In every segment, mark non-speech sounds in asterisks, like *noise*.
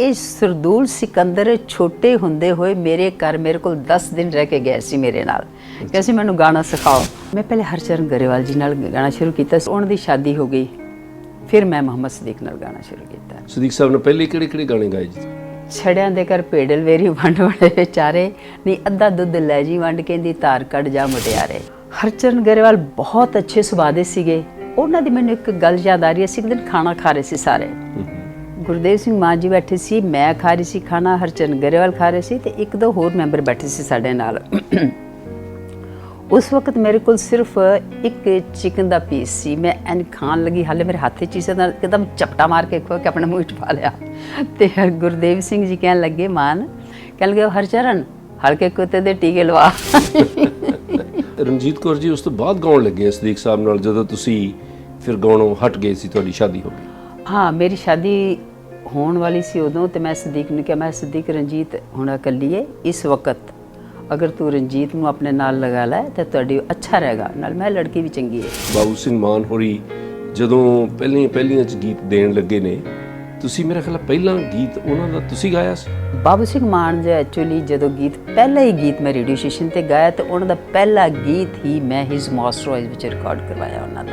ਇਹ ਸਰਦੂਲ ਸਿਕੰਦਰ ਛੋਟੇ ਹੁੰਦੇ ਹੋਏ ਮੇਰੇ ਘਰ ਮੇਰੇ ਕੋਲ 10 ਦਿਨ ਰਹਿ ਕੇ ਗਏ ਸੀ ਮੇਰੇ ਨਾਲ। ਕਿ ਅਸੀਂ ਮੈਨੂੰ ਗਾਣਾ ਸਿਖਾਓ। ਮੈਂ ਪਹਿਲੇ ਹਰਚਰਨ ਗਰੇਵਾਲ ਜੀ ਨਾਲ ਗਾਣਾ ਸ਼ੁਰੂ ਕੀਤਾ ਸੀ। ਉਹਨਾਂ ਦੀ ਸ਼ਾਦੀ ਹੋ ਗਈ। ਫਿਰ ਮੈਂ ਮੁਹੰਮਦ ਸਦੀਕ ਨਾਲ ਗਾਣਾ ਸ਼ੁਰੂ ਕੀਤਾ। ਸਦੀਕ ਸਾਹਿਬ ਨੇ ਪਹਿਲੇ ਕਿਹੜੇ ਕਿਹੜੇ ਗਾਣੇ ਗਾਏ ਜੀ? ਛੜਿਆਂ ਦੇ ਘਰ ਪੇਡਲ ਵੇਰੀ ਵੰਡ ਵੰਡੇ ਵਿਚਾਰੇ ਨੀ ਅੱਧਾ ਦੁੱਧ ਲੈ ਜੀ ਵੰਡ ਕਹਿੰਦੀ ਧਾਰ ਕੱਢ ਜਾ ਮੁਟਿਆਰੇ। ਹਰਚਰਨ ਗਰੇਵਾਲ ਬਹੁਤ ਅੱਛੇ ਸੁਭਾਅ ਦੇ ਸੀਗੇ। ਉਹਨਾਂ ਦੀ ਮੈਨੂੰ ਇੱਕ ਗੱਲ ਯਾਦ ਆ ਰਹੀ ਹੈ। ਅਸੀਂ ਇੱਕ ਦਿਨ ਖਾਣਾ ਖਾ ਰਹੇ ਸੀ ਸਾਰੇ। ਗੁਰਦੇਵ ਸਿੰਘ ਮਾਨ ਜੀ ਬੈਠੇ ਸੀ ਮੈਂ ਖਾ ਰਹੀ ਸੀ ਖਾਣਾ ਹਰਚਰਨ ਗਰੇਵਾਲ ਖਾ ਰਹੇ ਸੀ ਤੇ ਇੱਕ ਦੋ ਹੋਰ ਮੈਂਬਰ ਬੈਠੇ ਸੀ ਸਾਡੇ ਨਾਲ। ਉਸ ਵਕਤ ਮੇਰੇ ਕੋਲ ਸਿਰਫ ਇੱਕ ਚਿਕਨ ਦਾ ਪੀਸ ਸੀ। ਮੈਂ ਐਨ ਖਾਣ ਲੱਗੀ ਹਾਲੇ ਮੇਰੇ ਹੱਥ 'ਚ ਹੀ ਸੀ ਤਾਂ ਇੱਕਦਮ ਚਪਟਾ ਮਾਰ ਕੇ ਖੋ ਕੇ ਆਪਣੇ ਮੂੰਹ 'ਚ ਪਾ ਲਿਆ। ਤੇ ਗੁਰਦੇਵ ਸਿੰਘ ਜੀ ਕਹਿਣ ਲੱਗੇ ਮਾਨ ਕਹਿਣ ਲੱਗੇ ਹਰਚਰਨ ਹਲਕੇ ਕੁੱਤੇ ਦੇ ਟੀਕੇ ਲਵਾ। ਰਣਜੀਤ ਕੌਰ ਜੀ ਉਸ ਤੋਂ ਬਾਅਦ ਗਾਉਣ ਲੱਗੇ ਸਦੀਕ ਸਾਹਿਬ ਨਾਲ ਜਦੋਂ ਤੁਸੀਂ ਫਿਰ ਗਾਉਣੋਂ ਹਟ ਗਏ ਸੀ ਤੁਹਾਡੀ ਸ਼ਾਦੀ ਹੋ ਗਈ। ਹਾਂ ਮੇਰੀ ਸ਼ਾਦੀ ਹੋਣ ਵਾਲੀ ਸੀ ਉਦੋਂ ਤੇ ਮੈਂ ਸਦੀਕ ਨੂੰ ਕਿਹਾ, ਮੈਂ ਸਦੀਕ, ਰਣਜੀਤ ਹੁਣ ਇਕੱਲੀ ਹੈ ਇਸ ਵਕਤ ਅਗਰ ਤੂੰ ਰਣਜੀਤ ਨੂੰ ਆਪਣੇ ਨਾਲ ਲਗਾ ਲੈ ਤੇ ਤੁਹਾਡੀ ਅੱਛਾ ਰਹੇਗਾ। ਨਾਲ ਮੈਂ ਲੜਕੀ ਵੀ ਚੰਗੀ ਹੈ ਬਾਬੂ ਸਿੰਘ ਮਾਨ ਹੋਰੀ ਜਦੋਂ ਪਹਿਲੀਆਂ ਪਹਿਲੀਆਂ ਚ ਗੀਤ ਦੇਣ ਲੱਗੇ ਨੇ ਤੁਸੀਂ ਮੇਰੇ ਖਿਆਲ ਪਹਿਲਾ ਗੀਤ ਉਹਨਾਂ ਦਾ ਤੁਸੀਂ ਗਾਇਆ ਸੀ? ਬਾਬੂ ਸਿੰਘ ਮਾਨ ਜੀ ਐਕਚੁਅਲੀ ਜਦੋਂ ਗੀਤ ਪਹਿਲਾ ਹੀ ਗੀਤ ਮੈਂ ਰੇਡੀਓ ਸਟੇਸ਼ਨ ਤੇ ਗਾਇਆ ਤੇ ਉਹਨਾਂ ਦਾ ਪਹਿਲਾ ਗੀਤ ਹੀ ਮੈਂ ਹਿਸ ਮਾਸਟਰ ਵਾਇਸ ਵਿੱਚ ਰਿਕਾਰਡ ਕਰਵਾਇਆ ਉਹਨਾਂ ਦਾ।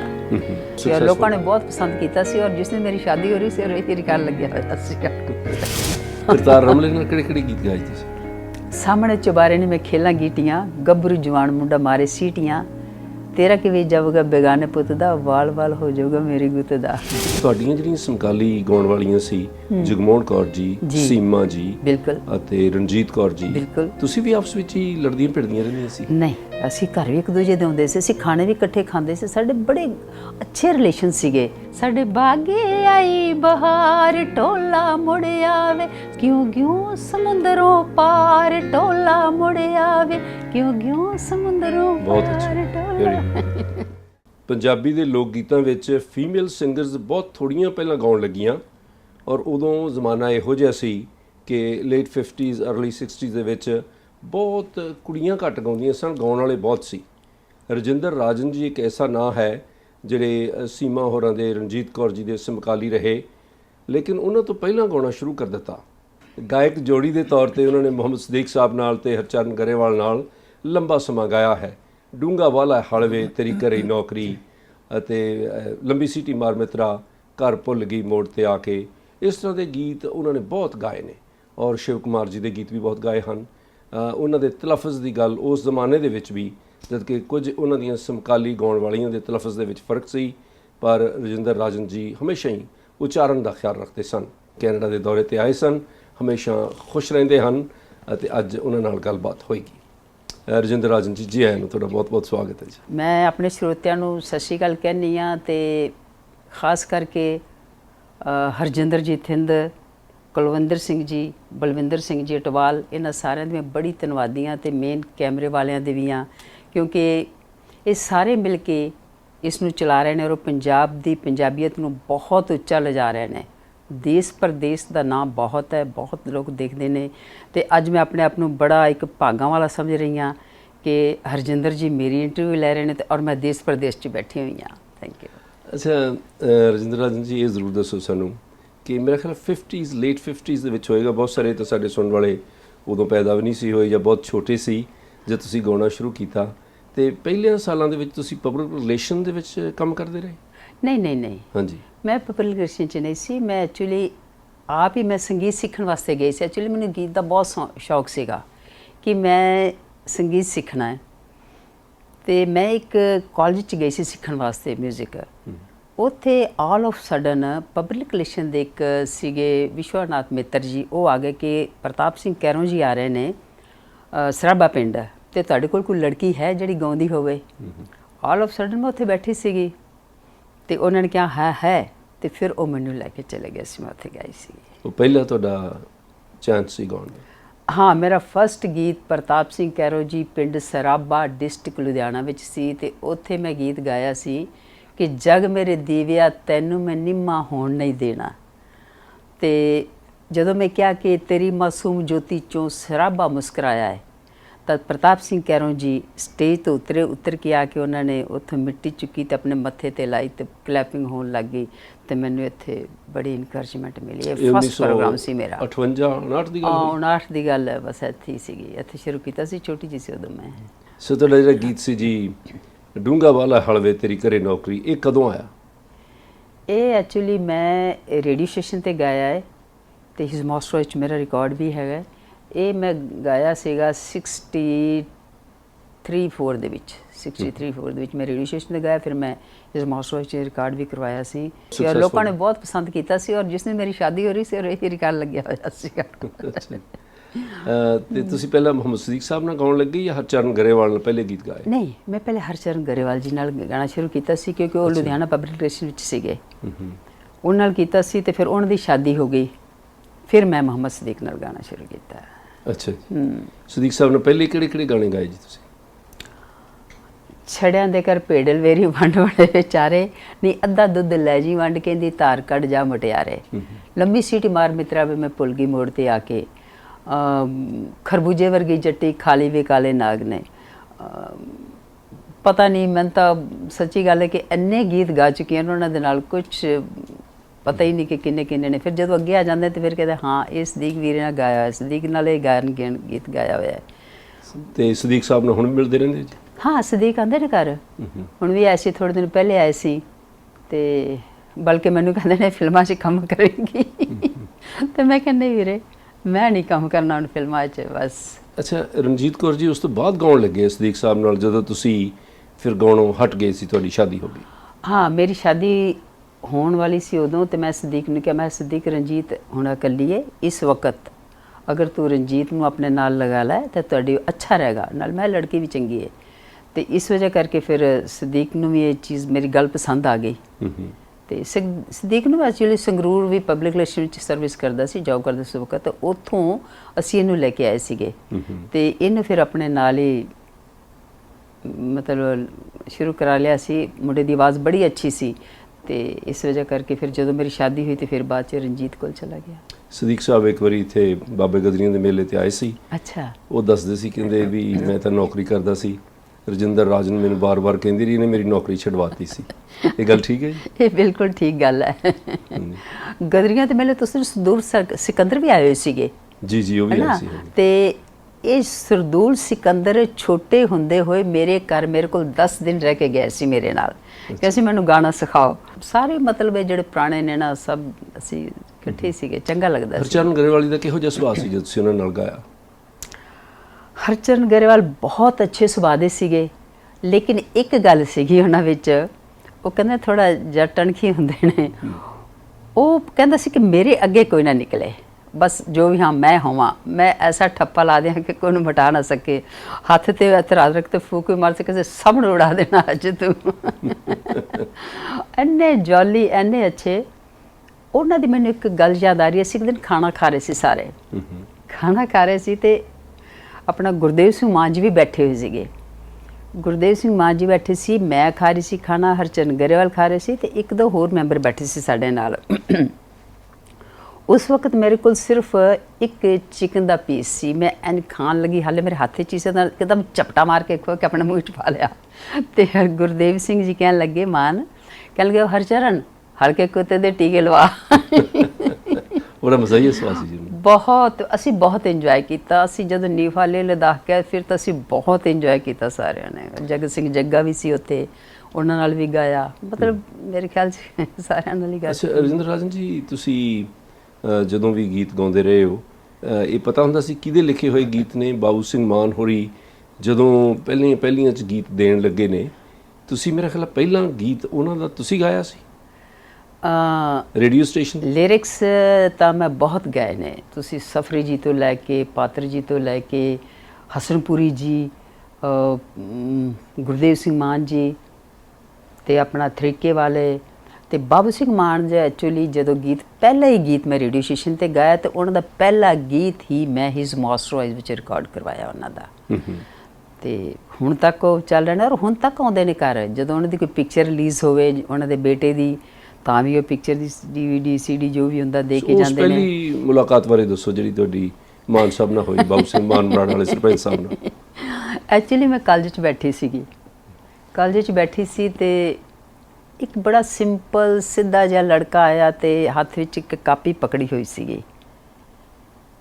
ਤੇ ਲੋਕਾਂ ਨੇ ਬਹੁਤ ਪਸੰਦ ਕੀਤਾ ਸੀ ਔਰ ਜਿਸ ਦਿਨ ਮੇਰੀ ਸ਼ਾਦੀ ਹੋ ਰਹੀ ਸੀ ਉਹ ਇਹ ਰਿਕਾਰਡ ਲੱਗਿਆ ਹੋਇਆ ਸੀ। ਕਰਤਾਰ ਰਮਲੇ ਨਾਲ ਕਿਹੜੇ ਕਿਹੜੇ ਗੀਤ ਗਾਏ ਤੁਸੀਂ? ਸਾਹਮਣੇ ਚੁਬਾਰੇ ਨੇ ਮੈਂ ਖੇਲਾਂ ਗੀਟੀਆਂ ਗੱਭਰੂ ਜਵਾਨ ਮੁੰਡਾ ਮਾਰੇ ਸੀਟੀਆਂ ਤੇਰਾ ਕਿਵੇਂ ਜਾਊਗਾ ਬੇਗਾਨੇ ਪੁੱਤ ਦਾ? ਵਾਲ ਵਾਲ ਹੋ ਜਾਊਗਾ ਮੇਰੀ ਗੁੱਤ ਦਾ। ਤੁਹਾਡੀਆਂ ਜਿਹੜੀਆਂ ਸਮਕਾਲੀ ਗਾਉਣ ਵਾਲੀਆਂ ਸੀ ਜਗਮੋਹਨ ਕੌਰ ਜੀ ਜੀ। ਸੀਮਾ ਜੀ ਬਿਲਕੁਲ। ਅਤੇ ਰਣਜੀਤ ਕੌਰ ਜੀ ਬਿਲਕੁਲ। ਤੁਸੀਂ ਵੀ ਆਪਸ ਵਿੱਚ ਹੀ ਲੜਦੀਆਂ ਭਿੜਦੀਆਂ ਰਹਿੰਦੀਆਂ ਸੀ? ਨਹੀਂ। ਅਸੀਂ ਘਰ ਵੀ ਇੱਕ ਦੂਜੇ ਦੇ ਹੁੰਦੇ ਸੀ ਅਸੀਂ ਖਾਣੇ ਵੀ ਇਕੱਠੇ ਖਾਂਦੇ ਸੀ ਸਾਡੇ ਬੜੇ ਅੱਛੇ ਰਿਲੇਸ਼ਨ ਸੀਗੇ। ਸਾਡੇ ਬਾਗੇ ਆਈ ਬਹਾਰ ਟੋਲਾ ਮੁੜ ਆਵੇ। ਕਿਉਂ ਕਿਉਂ ਸਮੁੰਦਰੋਂ ਪਾਰ ਟੋਲਾ ਮੁੜ ਆਵੇ। ਕਿਉਂ ਕਿਉਂ ਸਮੁੰਦਰੋਂ ਬਹੁਤ ਅੱਛਾ. ਪੰਜਾਬੀ ਦੇ ਲੋਕ ਗੀਤਾਂ ਵਿੱਚ ਫੀਮੇਲ ਸਿੰਗਰਸ ਬਹੁਤ ਥੋੜੀਆਂ ਪਹਿਲਾਂ ਗਾਉਣ ਲੱਗੀਆਂ ਔਰ ਉਦੋਂ ਜ਼ਮਾਨਾ ਇਹੋ ਜਿਹਾ ਸੀ ਕਿ ਲੇਟ 50s अर्ਲੀ 60s ਦੇ ਵਿੱਚ ਬਹੁਤ ਕੁੜੀਆਂ ਘੱਟ ਗਾਉਂਦੀਆਂ ਸਨ, ਗਾਉਣ ਵਾਲੇ ਬਹੁਤ ਸੀ। ਰਜਿੰਦਰ ਰਾਜਨ ਜੀ ਇੱਕ ਐਸਾ ਨਾਂ ਹੈ, ਜਿਹੜੇ ਸੀਮਾ ਹੋਰਾਂ ਦੇ, ਰਣਜੀਤ ਕੌਰ ਜੀ ਦੇ ਸਮਕਾਲੀ ਰਹੇ, ਲੇਕਿਨ ਉਹਨਾਂ ਤੋਂ ਪਹਿਲਾਂ ਗਾਉਣਾ ਸ਼ੁਰੂ ਕਰ ਦਿੱਤਾ। ਗਾਇਕ ਜੋੜੀ ਦੇ ਤੌਰ ਤੇ ਉਹਨਾਂ ਨੇ ਮੁਹੰਮਦ ਸਦੀਕ ਸਾਹਿਬ ਨਾਲ ਤੇ ਹਰਚਰਨ ਗਰੇਵਾਲ ਨਾਲ ਲੰਬਾ ਸਮਾਂ ਗਾਇਆ ਹੈ। ਡੂੰਗਾ ਵਾਲਾ ਹਲਵੇ, ਤੇਰੀ ਘਰੇ ਨੌਕਰੀ ਅਤੇ ਲੰਬੀ ਸੀਟੀ ਮਾਰ ਮਿੱਤਰਾ, ਘਰ ਭੁੱਲ ਗਈ ਮੋੜ ਤੇ ਆ ਕੇ। ਇਸ ਤਰ੍ਹਾਂ ਦੇ ਗੀਤ ਉਹਨਾਂ ਨੇ ਬਹੁਤ ਗਾਏ ਨੇ ਔਰ ਸ਼ਿਵ ਕੁਮਾਰ ਜੀ ਦੇ ਗੀਤ ਵੀ ਬਹੁਤ ਗਾਏ ਹਨ। ਉਹਨਾਂ ਦੇ ਤਲਫ਼ਜ਼ ਦੀ ਗੱਲ ਉਸ ਜ਼ਮਾਨੇ ਦੇ ਵਿੱਚ ਵੀ, ਜਦਕਿ ਕੁਝ ਉਹਨਾਂ ਦੀਆਂ ਸਮਕਾਲੀ ਗਾਉਣ ਵਾਲੀਆਂ ਦੇ ਤਲਫ਼ਜ਼ ਦੇ ਵਿੱਚ ਫ਼ਰਕ ਸੀ, ਪਰ ਰਜਿੰਦਰ ਰਾਜਨ ਜੀ ਹਮੇਸ਼ਾ ਹੀ ਉਚਾਰਨ ਦਾ ਖਿਆਲ ਰੱਖਦੇ ਸਨ। ਕੈਨੇਡਾ ਦੇ ਦੌਰੇ ਤੇ ਆਏ ਸਨ, ਹਮੇਸ਼ਾ ਖੁਸ਼ ਰਹਿੰਦੇ ਹਨ ਅਤੇ ਅੱਜ ਉਹਨਾਂ ਨਾਲ ਗੱਲਬਾਤ ਹੋਏਗੀ। ਰਜਿੰਦਰ ਰਾਜਨ ਜੀ ਜੀ ਆਇਆਂ ਨੂੰ ਤੁਹਾਡਾ ਬਹੁਤ ਬਹੁਤ ਸਵਾਗਤ ਹੈ ਜੀ। ਮੈਂ ਆਪਣੇ ਸਰੋਤਿਆਂ ਨੂੰ ਸਤਿ ਸ਼੍ਰੀ ਅਕਾਲ ਕਹਿੰਦੀ ਆ ਤੇ ਖਾਸ ਕਰਕੇ ਹਰਜਿੰਦਰ ਜੀ ਥਿੰਦ ਕੁਲਵਿੰਦਰ ਸਿੰਘ ਜੀ ਬਲਵਿੰਦਰ ਸਿੰਘ ਜੀ ਅਟਵਾਲ ਇਹਨਾਂ ਸਾਰਿਆਂ ਦੀ ਮੈਂ ਬੜੀ ਧੰਨਵਾਦੀ ਹਾਂ ਤੇ ਮੇਨ ਕੈਮਰੇ ਵਾਲਿਆਂ ਦੇ ਵੀ ਹਾਂ ਕਿਉਂਕਿ ਇਹ ਸਾਰੇ ਮਿਲ ਕੇ ਇਸ ਨੂੰ ਚਲਾ ਰਹੇ ਨੇ ਔਰ ਉਹ ਪੰਜਾਬ ਦੀ ਪੰਜਾਬੀਅਤ ਨੂੰ ਬਹੁਤ ਉੱਚਾ ਲਿਜਾ ਰਹੇ ਨੇ। ਦੇਸ਼ ਪ੍ਰਦੇਸ਼ ਦਾ ਨਾਮ ਬਹੁਤ ਹੈ ਬਹੁਤ ਲੋਕ ਦੇਖਦੇ ਨੇ ਤੇ ਅੱਜ ਮੈਂ ਆਪਣੇ ਆਪ ਨੂੰ ਬੜਾ ਇੱਕ ਭਾਗਾਂ ਵਾਲਾ ਸਮਝ ਰਹੀ ਹਾਂ ਕਿ ਹਰਜਿੰਦਰ ਜੀ ਮੇਰੀ ਇੰਟਰਵਿਊ ਲੈ ਰਹੇ ਨੇ ਤੇ ਔਰ ਮੈਂ ਦੇਸ਼ ਪ੍ਰਦੇਸ਼ 'ਚ ਬੈਠੀ ਹੋਈ ਹਾਂ। ਥੈਂਕ ਯੂ ਅੱਛਾ ਅ, ਰਜਿੰਦਰ ਰਾਜਨ ਜੀ ਇਹ ਜ਼ਰੂਰ ਦੱਸੋ ਸਾਨੂੰ। ਕਿ ਮੇਰਾ ਖਿਆਲ 50s ਲੇਟ 50s ਦੇ ਵਿੱਚ ਹੋਏਗਾ। ਬਹੁਤ ਸਾਰੇ ਤਾਂ ਸਾਡੇ ਸੁਣਨ ਵਾਲੇ ਉਦੋਂ ਪੈਦਾ ਵੀ ਨਹੀਂ ਸੀ ਹੋਏ ਜਾਂ ਬਹੁਤ ਛੋਟੇ ਸੀ ਜਦ ਤੁਸੀਂ ਗਾਉਣਾ ਸ਼ੁਰੂ ਕੀਤਾ। ਤੇ ਪਹਿਲਿਆਂ ਸਾਲਾਂ ਦੇ ਵਿੱਚ ਤੁਸੀਂ ਪਬਲਿਕ ਰਿਲੇਸ਼ਨ ਦੇ ਵਿੱਚ ਕੰਮ ਕਰਦੇ ਰਹੇ? ਨਹੀਂ ਨਹੀਂ ਨਹੀਂ। ਹਾਂਜੀ। ਮੈਂ ਪਬਲਿਕ ਰਿਲੇਸ਼ਨ 'ਚ ਨਹੀਂ ਸੀ। ਮੈਂ ਐਕਚੁਅਲੀ ਆਪ ਹੀ ਮੈਂ ਸੰਗੀਤ ਸਿੱਖਣ ਵਾਸਤੇ ਗਈ ਸੀ। ਐਕਚੁਅਲੀ ਮੈਨੂੰ ਗੀਤ ਦਾ ਬਹੁਤ ਸ਼ੌਕ ਸੀਗਾ ਕਿ ਮੈਂ ਸੰਗੀਤ ਸਿੱਖਣਾ ਹੈ। ਤੇ ਮੈਂ ਇੱਕ ਕਾਲਜ 'ਚ ਗਈ ਸੀ ਸਿੱਖਣ ਵਾਸਤੇ 뮤직 ਉੱਥੇ all of sudden public relation ਦੇ ਇੱਕ ਸੀਗੇ ਵਿਸ਼ਵਨਾਥ ਮਿੱਤਰ ਜੀ ਉਹ ਆ ਗਏ ਕਿ ਪ੍ਰਤਾਪ ਸਿੰਘ ਕੈਰੋਂ ਜੀ ਆ ਰਹੇ ਨੇ ਅ, ਸਰਾਭਾ ਪਿੰਡ। ਤੇ ਤੁਹਾਡੇ ਕੋਲ ਕੋਈ ਲੜਕੀ ਹੈ ਜਿਹੜੀ ਗਾਉਂਦੀ ਹੋਵੇ? ਆਲ ਆਫ ਸਡਨ ਮੈਂ ਉੱਥੇ ਬੈਠੀ ਸੀਗੀ। ਤੇ ਉਹਨਾਂ ਨੇ ਕਿਹਾ ਹੈ ਹੈ। ਤੇ ਫਿਰ ਉਹ ਮੈਨੂੰ ਲੈ ਕੇ ਚਲੇ ਗਏ ਸੀ ਮੈਂ ਉੱਥੇ ਗਈ ਸੀ ਉਹ ਪਹਿਲਾ ਤੁਹਾਡਾ ਚਾਂਸ ਸੀ ਗਾਉਣ ਦਾ? ਹਾਂ ਮੇਰਾ ਫਰਸਟ ਗੀਤ ਪ੍ਰਤਾਪ ਸਿੰਘ ਕੈਰੋ ਜੀ ਪਿੰਡ ਸਰਾਬਾ ਡਿਸਟ੍ਰਿਕਟ ਲੁਧਿਆਣਾ ਵਿੱਚ ਸੀ ਤੇ ਉੱਥੇ ਮੈਂ ਗੀਤ ਗਾਇਆ ਸੀ। ਕਿ ਜਗ ਮੇਰੇ ਦੀਵਿਆ ਤੈਨੂੰ ਮੈਂ ਨਿੰਮਾ ਹੋਣ ਨਹੀਂ ਦੇਣਾ। ਤੇ ਜਦੋਂ ਮੈਂ ਕਿਹਾ ਕਿ ਤੇਰੀ ਮਾਸੂਮ ਜੋਤੀ ਚੋਂ ਸਰਾਬਾ ਮੁਸਕਰਾਇਆ ਹੈ ਤਦ ਪ੍ਰਤਾਪ ਸਿੰਘ ਕੈਰੋਂ ਜੀ ਸਟੇਜ ਤੋਂ ਉਤਰੇ ਉਤਰ ਕੇ ਆ ਕੇ ਉਹਨਾਂ ਨੇ ਉੱਥੋਂ ਮਿੱਟੀ ਚੁੱਕੀ ਤੇ ਆਪਣੇ ਮੱਥੇ ਤੇ ਲਾਈ ਤੇ ਕਲੈਪਿੰਗ ਹੋਣ ਲੱਗ ਗਈ ਤੇ ਮੈਨੂੰ ਇੱਥੇ ਬੜੀ ਇਨਕਰੇਜਮੈਂਟ ਮਿਲੀ। ਇਹ ਫਸਟ ਪ੍ਰੋਗਰਾਮ ਸੀ ਮੇਰਾ। 58 59 ਦੀ ਗੱਲ ਹਾਂ ਹੋਈ 59 ਦੀ ਗੱਲ ਹੈ ਬਸ ਇੱਥੇ ਹੀ ਸੀਗੀ। ਇੱਥੇ ਸ਼ੁਰੂ ਕੀਤਾ ਸੀ ਛੋਟੀ ਜਿਹੀ ਸੀ ਉਦੋਂ ਮੈਂ। ਸੋ ਤੁਹਾਡਾ ਜਿਹੜਾ ਗੀਤ ਸੀ ਜੀ ਡੂੰਗਾ ਵਾਲਾ ਹਲਵੇ ਤੇਰੀ ਘਰੇ ਨੌਕਰੀ ਇਹ ਕਦੋਂ ਆਇਆ? ਇਹ ਐਕਚੁਅਲੀ ਮੈਂ ਰੇਡੀਓ ਸਟੇਸ਼ਨ ਤੇ ਗਾਇਆ ਹੈ ਤੇ ਹਿਸ ਮਾਸਟਰ ਵਿੱਚ ਮੇਰਾ ਰਿਕਾਰਡ ਵੀ ਹੈਗਾ ਇਹ ਮੈਂ ਗਾਇਆ ਸੀਗਾ 63 4 ਦੇ ਵਿੱਚ 63 4 ਦੇ ਵਿੱਚ ਮੈਂ ਰੇਡੀਓ ਸਟੇਸ਼ਨ ਤੇ ਗਾਇਆ ਫਿਰ ਮੈਂ ਹਿਸ ਮਾਸਟਰ ਵਿੱਚ ਰਿਕਾਰਡ ਵੀ ਕਰਵਾਇਆ ਸੀ। ਤੇ. ਲੋਕਾਂ ਨੇ ਬਹੁਤ ਪਸੰਦ ਕੀਤਾ ਸੀ ਔਰ ਜਿਸ ਦਿਨ ਮੇਰੀ ਸ਼ਾਦੀ ਹੋ ਰਹੀ ਸੀ ਔਰ ਇਹ ਰਿਕਾਰਡ ਲੱਗਿਆ ਹੋਇਆ ਅਹ ਤੇ ਤੁਸੀਂ ਪਹਿਲਾਂ ਮੁਹੰਮਦ ਸਦੀਕ ਸਾਹਿਬ ਨਾਲ ਗਾਉਣ ਲੱਗੇ ਜਾਂ ਹਰਚਰਨ ਗਰੇਵਾਲ ਨਾਲ ਪਹਿਲੇ ਗੀਤ ਗਾਏ? ਨਹੀਂ ਮੈਂ ਪਹਿਲੇ ਹਰਚਰਨ ਗਰੇਵਾਲ ਜੀ ਨਾਲ ਗਾਣਾ ਸ਼ੁਰੂ ਕੀਤਾ ਸੀ ਕਿਉਂਕਿ ਉਹ ਲੁਧਿਆਣਾ ਪਬਲਿਕ ਰਿਲੇਸ਼ਨ ਵਿੱਚ ਸੀਗੇ। ਹੂੰ ਹੂੰ। ਉਹਨਾਂ ਨਾਲ ਕੀਤਾ ਸੀ ਤੇ ਫਿਰ ਉਹਨਾਂ ਦੀ ਸ਼ਾਦੀ ਹੋ ਗਈ। ਫਿਰ ਮੈਂ ਮੁਹੰਮਦ ਸਦੀਕ ਨਾਲ ਗਾਣਾ ਸ਼ੁਰੂ ਕੀਤਾ। ਅੱਛਾ ਸਦੀਕ ਸਾਹਿਬ ਨੇ ਪਹਿਲੇ ਕਿਹੜੇ ਕਿਹੜੇ ਗਾਣੇ ਗਾਏ ਜੀ ਤੁਸੀਂ? ਛੜਿਆਂ ਦੇ ਕਰ ਭੇਡਲ ਵੇਰੀ ਵੰਡ ਵੜੇ ਵਿਚਾਰੇ ਨੀ ਅੱਧਾ ਦੁੱਧ ਲੈ ਜੀ ਵੰਡ ਕਹਿੰਦੀ ਧਾਰ ਕੱਢ ਜਾ ਮਟਿਆਰੇ। ਲੰਬੀ ਸੀਟੀ ਮਾਰ ਮਿੱਤਰਾ ਵੀ ਮੈਂ ਪੁੱਲ ਗਈ ਮੋੜ ਤੇ ਆ ਕੇ। ਖਰਬੂਜੇ ਵਰਗੀ ਜੱਟੀ ਖਾਲੀ ਵੇ ਕਾਲੇ ਨਾਗ ਨੇ। ਪਤਾ ਨਹੀਂ ਮੈਂ ਤਾਂ ਸੱਚੀ ਗੱਲ ਹੈ ਕਿ ਇੰਨੇ ਗੀਤ ਗਾ ਚੁੱਕੀ ਹਾਂ ਉਹਨਾਂ ਦੇ ਨਾਲ ਕੁਝ ਪਤਾ ਹੀ ਨਹੀਂ ਕਿ ਕਿੰਨੇ ਕਿੰਨੇ ਨੇ। ਫਿਰ ਜਦੋਂ ਅੱਗੇ ਆ ਜਾਂਦੇ ਤੇ ਫਿਰ ਕਹਿੰਦੇ ਹਾਂ ਇਹ ਸਦੀਕ ਵੀਰੇ ਨਾਲ ਗਾਇਆ ਹੋਇਆ ਸਦੀਕ ਨਾਲ ਇਹ ਗਾਇਨ ਗੀਤ ਗਾਇਆ ਹੋਇਆ ਹੈ। ਤੇ ਸਦੀਕ ਸਾਹਿਬ ਨਾਲ ਹੁਣ ਮਿਲਦੇ ਰਹਿੰਦੇ ਜੀ? ਹਾਂ ਸਦੀਕ ਆਂਦੇ ਨੇ ਘਰ। ਹੁਣ ਵੀ ਐਸੀ ਥੋੜੇ ਦਿਨ ਪਹਿਲੇ ਆਏ ਸੀ ਤੇ ਬਲਕਿ ਮੈਨੂੰ ਕਹਿੰਦੇ ਨੇ ਫਿਲਮਾਂ 'ਚ ਕੰਮ ਕਰੇਂਗੀ। ਤੇ ਮੈਂ ਕਹਿੰਦੀ ਵੀਰੇ ਮੈਂ ਨਹੀਂ ਕੰਮ ਕਰਨਾ ਹੁਣ ਫਿਲਮਾਂ 'ਚ ਬਸ। ਅੱਛਾ ਰਣਜੀਤ ਕੌਰ ਜੀ ਉਸ ਤੋਂ ਬਾਅਦ ਗਾਉਣ ਲੱਗੇ ਸਦੀਕ ਸਾਹਿਬ ਨਾਲ ਜਦੋਂ ਤੁਸੀਂ ਫਿਰ ਗਾਉਣੋਂ ਹਟ ਗਏ ਸੀ ਤੁਹਾਡੀ ਸ਼ਾਦੀ ਹੋ ਗਈ? ਹਾਂ ਮੇਰੀ ਸ਼ਾਦੀ ਹੋਣ ਵਾਲੀ ਸੀ ਉਦੋਂ ਤੇ ਮੈਂ ਸਦੀਕ ਨੂੰ ਕਿਹਾ ਮੈਂ ਸਦੀਕ ਰਣਜੀਤ ਹੁਣ ਇਕੱਲੀ ਹੈ ਇਸ ਵਕਤ। ਅਗਰ ਤੂੰ ਰਣਜੀਤ ਨੂੰ ਆਪਣੇ ਨਾਲ ਲਗਾ ਲੈ ਤਾਂ ਤੁਹਾਡੀ ਅੱਛਾ ਰਹੇਗਾ। ਨਾਲ ਮੈਂ ਲੜਕੀ ਵੀ ਚੰਗੀ ਹੈ ਤੇ ਇਸ ਵਜ੍ਹਾ ਕਰਕੇ ਫਿਰ ਸਦੀਕ ਨੂੰ ਵੀ ਇਹ ਚੀਜ਼ ਮੇਰੀ ਗੱਲ ਪਸੰਦ ਆ ਗਈ। ਹੂੰ ਹੂੰ। ਤੇ ਸਦ- ਸਦੀਕ ਨੂੰ ਐਕਚੁਅਲੀ ਸੰਗਰੂਰ ਵੀ ਪਬਲਿਕ ਰਿਲੇਸ਼ਨ ਵਿੱਚ ਸਰਵਿਸ ਕਰਦਾ ਸੀ ਜੌਬ ਕਰਦਾ ਸੀ ਵਕਤ ਉੱਥੋਂ ਅਸੀਂ ਇਹਨੂੰ ਲੈ ਕੇ ਆਏ ਸੀਗੇ। ਤੇ ਇਹਨੂੰ ਫਿਰ ਆਪਣੇ ਨਾਲ ਹੀ ਮਤਲਬ ਸ਼ੁਰੂ ਕਰਾ ਲਿਆ ਸੀ। ਮੁੰਡੇ ਦੀ ਆਵਾਜ਼ ਬੜੀ ਅੱਛੀ ਸੀ ਤੇ ਇਸ ਵਜ੍ਹਾ ਕਰਕੇ ਫਿਰ ਜਦੋਂ ਮੇਰੀ ਸ਼ਾਦੀ ਹੋਈ ਤੇ ਫਿਰ ਬਾਅਦ ਚ ਰਣਜੀਤ ਕੋਲ ਚਲਾ ਗਿਆ। ਸਦੀਕ ਸਾਹਿਬ ਇੱਕ ਵਾਰੀ ਇੱਥੇ ਬਾਬੇ ਗਦਰੀਆਂ ਦੇ ਮੇਲੇ ਤੇ ਆਏ ਸੀ। ਅੱਛਾ। ਉਹ ਦੱਸਦੇ ਸੀ ਕਹਿੰਦੇ ਵੀ ਮੈਂ ਤਾਂ ਨੌਕਰੀ ਕਰਦਾ ਸੀ। ਰਜਿੰਦਰ ਰਾਜ ਨੂੰ ਮੈਨੂੰ ਬਾਰ-ਬਾਰ ਕਹਿੰਦੀ ਰਹੀ ਨੇ ਮੇਰੀ ਨੌਕਰੀ ਛਡਵਾਤੀ ਸੀ। ਇਹ ਗੱਲ ਠੀਕ ਹੈ ਜੀ? *laughs* ਇਹ ਬਿਲਕੁਲ ਠੀਕ ਗੱਲ ਹੈ। ਗਦਰੀਆਂ ਤੇ ਮੇਲੇ ਤੁਸੀਂ ਦੂਰ ਸਿਕੰਦਰ ਵੀ ਆਏ ਹੋਏ ਸੀਗੇ। ਜੀ ਜੀ ਉਹ ਵੀ ਆਏ ਸੀ। ਤੇ ਇਹ ਸਰਦੂਲ ਸਿਕੰਦਰ ਛੋਟੇ ਹੁੰਦੇ ਹੋਏ ਮੇਰੇ ਘਰ ਮੇਰੇ ਕੋਲ 10 ਦਿਨ ਰਹਿ ਕੇ ਗਏ ਸੀ ਮੇਰੇ ਨਾਲ। ਕਿ ਅਸੀਂ ਮੈਨੂੰ ਗਾਣਾ ਸਿਖਾਓ। ਸਾਰੇ ਮਤਲਬ ਇਹ ਜਿਹੜੇ ਪੁਰਾਣੇ ਨੇ ਨਾ ਸਭ ਅਸੀਂ ਇਕੱਠੇ ਸੀਗੇ ਚੰਗਾ ਲੱਗਦਾ ਸੀ। ਹਰਚਰਨ ਗਰੇਵਾਲੀ ਦਾ ਕਿਹੋ ਜਿਹਾ ਸੁਭਾਅ ਸੀ ਜਦ ਤੁਸੀਂ ਉਹਨਾਂ ਨਾਲ ਗਾਇਆ? ਹਰਚਰਨ ਗਰੇਵਾਲ ਬਹੁਤ ਅੱਛੇ ਸੁਭਾਅ ਦੇ ਸੀਗੇ ਲੇਕਿਨ ਇੱਕ ਗੱਲ ਸੀਗੀ ਉਹਨਾਂ ਵਿੱਚ ਉਹ ਕਹਿੰਦੇ ਥੋੜਾ ਜਟਣਖੀ ਹੁੰਦੇ ਨੇ। ਉਹ ਕਹਿੰਦਾ ਸੀ ਕਿ ਮੇਰੇ ਅੱਗੇ ਕੋਈ ਨਾ ਨਿਕਲੇ। ਬਸ ਜੋ ਵੀ ਹਾਂ ਮੈਂ ਹੋਵਾਂ ਮੈਂ ਐਸਾ ਠੱਪਾ ਲਾ ਦਿਆਂ ਕਿ ਕੋਈ ਨੂੰ ਮਟਾ ਨਾ ਸਕੇ। ਹੱਥ ਤੇ ਹਥਰਾਜ ਰੱਖ ਤੇ ਫੂਕ ਵੀ ਮਾਰ ਸਕੇ ਤੇ ਸਭ ਨੂੰ ਉਡਾ ਦੇਣਾ ਅੱਜ ਤੂੰ। ਐਨੇ ਜੋਲੀ ਐਨੇ ਅੱਛੇ। ਉਹਨਾਂ ਦੀ ਮੈਨੂੰ ਇੱਕ ਗੱਲ ਯਾਦ ਆ ਰਹੀ ਅਸੀਂ ਇੱਕ ਦਿਨ ਖਾਣਾ ਖਾ ਰਹੇ ਸੀ ਸਾਰੇ। ਖਾਣਾ ਖਾ ਰਹੇ ਸੀ ਤੇ ਆਪਣਾ ਗੁਰਦੇਵ ਸਿੰਘ ਮਾਨ ਜੀ ਵੀ ਬੈਠੇ ਹੋਏ ਸੀਗੇ। ਗੁਰਦੇਵ ਸਿੰਘ ਮਾਨ ਜੀ ਬੈਠੇ ਸੀ, ਮੈਂ ਖਾ ਰਹੀ ਸੀ ਖਾਣਾ, ਹਰਚਰਨ ਗਰੇਵਾਲ ਖਾ ਰਹੇ ਸੀ ਤੇ ਇੱਕ ਦੋ ਹੋਰ ਮੈਂਬਰ ਬੈਠੇ ਸੀ ਸਾਡੇ ਨਾਲ। ਉਸ ਵਕਤ ਮੇਰੇ ਕੋਲ ਸਿਰਫ ਇੱਕ ਚਿਕਨ ਦਾ ਪੀਸ ਸੀ। ਮੈਂ ਐਨ ਖਾਣ ਲੱਗੀ, ਹਾਲੇ ਮੇਰੇ ਹੱਥ 'ਚ ਹੀ ਸੀ ਤਾਂ ਇੱਕਦਮ ਚਪਟਾ ਮਾਰ ਕੇ ਖੋ ਕੇ ਆਪਣੇ ਮੂੰਹ 'ਚ ਪਾ ਲਿਆ। ਤੇ ਗੁਰਦੇਵ ਸਿੰਘ ਜੀ ਕਹਿਣ ਲੱਗੇ, ਮਾਨ, ਕਹਿਣ ਲੱਗੇ ਹਰਚਰਨ, ਹਲਕੇ ਕੁੱਤੇ ਦੇ ਟੀਕੇ ਲਵਾ। ਬੜਾ ਮਜ਼ਾ ਹੀ ਸੁਭਾਅ ਸੀ ਜੀ। ਬਹੁਤ ਅਸੀਂ ਬਹੁਤ ਇੰਜੋਏ ਕੀਤਾ। ਅਸੀਂ ਜਦੋਂ ਨੀਫਾਲੇ ਲਦਾਖ ਗਏ ਫਿਰ ਤਾਂ ਅਸੀਂ ਬਹੁਤ ਇੰਜੋਏ ਕੀਤਾ ਸਾਰਿਆਂ ਨੇ। ਜਗਤ ਸਿੰਘ ਜੱਗਾ ਵੀ ਸੀ ਉੱਥੇ ਉਹਨਾਂ ਨਾਲ ਵੀ ਗਾਇਆ। ਮਤਲਬ ਮੇਰੇ ਖਿਆਲ 'ਚ ਸਾਰਿਆਂ ਨਾਲ ਹੀ ਗਾਇਆ। ਅੱਛਾ ਰਜਿੰਦਰ ਰਾਜਨ ਜੀ ਤੁਸੀਂ ਜਦੋਂ ਵੀ ਗੀਤ ਗਾਉਂਦੇ ਰਹੇ ਹੋ ਇਹ ਪਤਾ ਹੁੰਦਾ ਸੀ ਕਿਹਦੇ ਲਿਖੇ ਹੋਏ ਗੀਤ ਨੇ? ਬਾਬੂ ਸਿੰਘ ਮਾਨ ਹੋਰੀ ਜਦੋਂ ਪਹਿਲੀਆਂ ਪਹਿਲੀਆਂ ਚ ਗੀਤ ਦੇਣ ਲੱਗੇ ਨੇ ਤੁਸੀਂ ਮੇਰਾ ਖਿਆਲ ਪਹਿਲਾਂ ਗੀਤ ਉਹਨਾਂ ਦਾ ਤੁਸੀਂ ਗਾਇਆ ਸੀ? Radio station? ਲਿਰਿਕਸ ਤਾਂ ਮੈਂ ਬਹੁਤ ਗਾਏ ਨੇ। ਤੁਸੀਂ ਸਫਰੀ ਜੀ ਤੋਂ ਲੈ ਕੇ ਪਾਤਰ ਜੀ ਤੋਂ ਲੈ ਕੇ ਹਸਨਪੁਰੀ ਜੀ ਗੁਰਦੇਵ ਸਿੰਘ ਮਾਨ ਜੀ ਤੇ ਆਪਣਾ ਤਰੀਕੇ ਵਾਲੇ ਤੇ ਬਾਬੂ ਸਿੰਘ ਮਾਨ ਜੀ ਐਕਚੁਅਲੀ ਜਦੋਂ ਗੀਤ ਪਹਿਲਾ ਹੀ ਗੀਤ ਮੈਂ ਰੇਡੀਓ ਸਟੇਸ਼ਨ ਤੇ ਗਾਇਆ ਤੇ ਉਹਨਾਂ ਦਾ ਪਹਿਲਾ ਗੀਤ ਹੀ ਮੈਂ ਹਿਸ ਮਾਸਟਰ ਵਿੱਚ ਰਿਕਾਰਡ ਕਰਵਾਇਆ ਉਹਨਾਂ ਦਾ। ਤੇ ਹੁਣ ਤੱਕ ਉਹ ਚੱਲ ਰਹੇ ਨੇ ਔਰ ਹੁਣ ਤੱਕ ਆਉਂਦੇ ਨੇ ਘਰ। ਜਦੋਂ ਉਹਨਾਂ ਦੀ ਕੋਈ ਪਿਕਚਰ ਰਿਲੀਜ਼ ਹੋਵੇ ਉਹਨਾਂ ਦੇ ਬੇਟੇ ਦੀ ਤਾਂ ਵੀ ਉਹ ਪਿਕਚਰ ਦੀ ਡੀਵੀਡੀ ਸੀਡੀ ਜੋ ਵੀ ਹੁੰਦਾ ਦੇ ਕੇ ਉਸ ਜਾਂਦੇ ਨੇ। ਪਹਿਲੀ ਮੁਲਾਕਾਤ ਬਾਰੇ ਦੱਸੋ ਜਿਹੜੀ ਤੁਹਾਡੀ ਮਾਨ ਸਾਹਿਬ ਨਾਲ ਹੋਈ ਬਾਬੂ ਸਿੰਘ ਮਾਨ ਬਰਾੜ ਵਾਲੇ ਸਰਪੰਚ ਸਾਹਿਬ ਨਾਲ। ਐਕਚੁਅਲੀ ਮੈਂ ਕਾਲਜ 'ਚ ਬੈਠੀ ਸੀਗੀ। ਕਾਲਜ 'ਚ ਬੈਠੀ ਸੀ ਤੇ ਇੱਕ ਬੜਾ ਸਿੰਪਲ ਸਿੱਧਾ ਜਿਹਾ ਲੜਕਾ ਆਇਆ ਤੇ ਹੱਥ ਵਿੱਚ ਇੱਕ ਕਾਪੀ ਪਕੜੀ ਹੋਈ ਸੀਗੀ।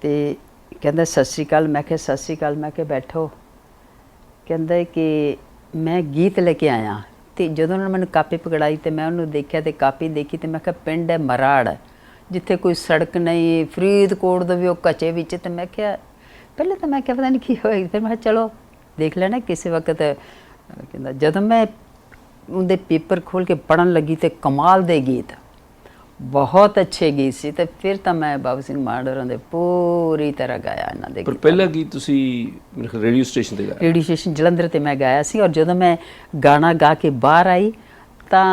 ਤੇ ਕਹਿੰਦਾ ਸਤਿ ਸ਼੍ਰੀ ਅਕਾਲ। ਮੈਂ ਕਿਹਾ ਸਤਿ ਸ਼੍ਰੀ ਅਕਾਲ। ਮੈਂ ਕਿਹਾ ਬੈਠੋ। ਕਹਿੰਦਾ ਕਿ ਮੈਂ ਗੀਤ ਲੈ ਕੇ ਆਇਆ। ਤੇ ਜਦੋਂ ਉਹਨਾਂ ਨੇ ਮੈਨੂੰ ਕਾਪੀ ਪਕੜਾਈ ਤੇ ਮੈਂ ਉਹਨੂੰ ਦੇਖਿਆ ਤੇ ਕਾਪੀ ਦੇਖੀ ਤੇ ਮੈਂ ਕਿਹਾ, ਪਿੰਡ ਹੈ ਮਰਾੜ। ਜਿੱਥੇ ਕੋਈ ਸੜਕ ਨਹੀਂ, ਫਰੀਦਕੋਟ ਦੇ ਵੀ ਉਹ ਕੱਚੇ ਵਿੱਚ ਤੇ ਮੈਂ ਕਿਹਾ, ਪਹਿਲੇ ਤਾਂ ਮੈਂ ਕਿਹਾ, ਪਤਾ ਨਹੀਂ ਕੀ ਹੋਇਆ ਫਿਰ ਮੈਂ ਕਿਹਾ, ਚਲੋ, ਦੇਖ ਲੈਣਾ ਕਿਸੇ ਵਕਤ ਕਹਿੰਦਾ, ਜਦੋਂ ਮੈਂ ਉਹਦੇ ਪੇਪਰ ਖੋਲ ਕੇ ਪੜਨ ਲੱਗੀ ਤੇ ਕਮਾਲ ਦੇ ਗੀਤ। ਬਹੁਤ ਅੱਛੇ ਗੀਤ ਸੀ ਤੇ ਫਿਰ ਤਾਂ ਮੈਂ ਬਾਬੂ ਸਿੰਘ ਮਾਡਰਾਂ ਦੇ ਪੂਰੀ ਤਰ੍ਹਾਂ ਗਾਇਆ ਇਹਨਾਂ ਦੇ ਪਰ ਪਹਿਲਾ ਗੀਤ ਤੁਸੀਂ ਰੇਡੀਓ ਸਟੇਸ਼ਨ ਤੇ ਗਾਇਆ। ਰੇਡੀਓ ਸਟੇਸ਼ਨ ਜਲੰਧਰ ਤੇ ਮੈਂ ਗਾਇਆ ਸੀ ਔਰ ਜਦੋਂ ਮੈਂ ਗਾਣਾ ਗਾ ਕੇ ਬਾਹਰ ਆਈ ਤਾਂ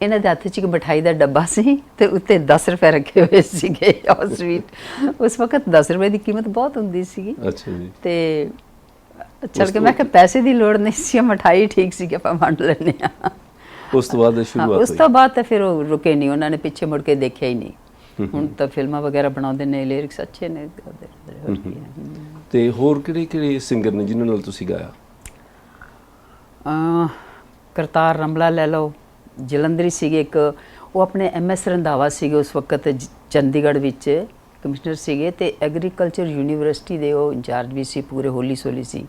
ਇਹਨਾਂ ਦੇ ਹੱਥ 'ਚ ਇੱਕ ਮਠਾਈ ਦਾ ਡੱਬਾ ਸੀ ਤੇ ਉੱਤੇ 10 ਰੁਪਏ ਰੱਖੇ ਹੋਏ ਸੀਗੇ ਔਰ ਸਵੀਟ ਉਸ ਵਕਤ 10 ਰੁਪਏ ਦੀ ਕੀਮਤ ਬਹੁਤ ਹੁੰਦੀ ਸੀਗੀ। ਅੱਛਾ ਜੀ। ਤੇ ਚਲ ਕੇ ਮੈਂ ਕਿਹਾ ਪੈਸੇ ਦੀ ਲੋੜ ਨਹੀਂ ਸੀ ਮਠਾਈ ਠੀਕ ਸੀ ਕਿ ਆਪਾਂ ਵੰਡ ਲੈਨੇ ਆ ਉਸ ਤੋਂ ਬਾਅਦ ਸ਼ੁਰੂਆਤ ਉਸ ਤੋਂ ਬਾਅਦ ਤਾਂ ਫਿਰ ਉਹ ਰੁਕੇ ਨਹੀਂ ਉਹਨਾਂ ਨੇ ਪਿੱਛੇ ਮੁੜ ਕੇ ਦੇਖਿਆ ਹੀ ਨਹੀਂ। ਹੁਣ ਤਾਂ ਫਿਲਮਾਂ ਵਗੈਰਾ ਬਣਾਉਂਦੇ ਨੇ ਲਿਰਿਕਸ ਅੱਛੇ ਨੇ। ਤੇ ਹੋਰ ਕਿਹੜੇ ਕਿਹੜੇ ਸਿੰਗਰ ਨੇ ਜਿਨ੍ਹਾਂ ਨਾਲ ਤੁਸੀਂ ਗਾਇਆ? ਕਰਤਾਰ ਰਮਲਾ ਲੈ ਲਓ ਜਲੰਧਰੀ ਸੀਗੇ ਇੱਕ ਉਹ ਆਪਣੇ ਐਮਐਸ ਰੰਧਾਵਾ ਸੀਗੇ ਉਸ ਵਕਤ ਚੰਡੀਗੜ੍ਹ ਵਿੱਚ ਕਮਿਸ਼ਨਰ ਸੀਗੇ ਤੇ ਐਗਰੀਕਲਚਰ ਯੂਨੀਵਰਸਿਟੀ ਦੇ ਉਹ ਇੰਚਾਰਜ ਵੀ ਸੀ ਪੂਰੇ ਹੋਲੀ ਸੋਲੀ ਸੀ।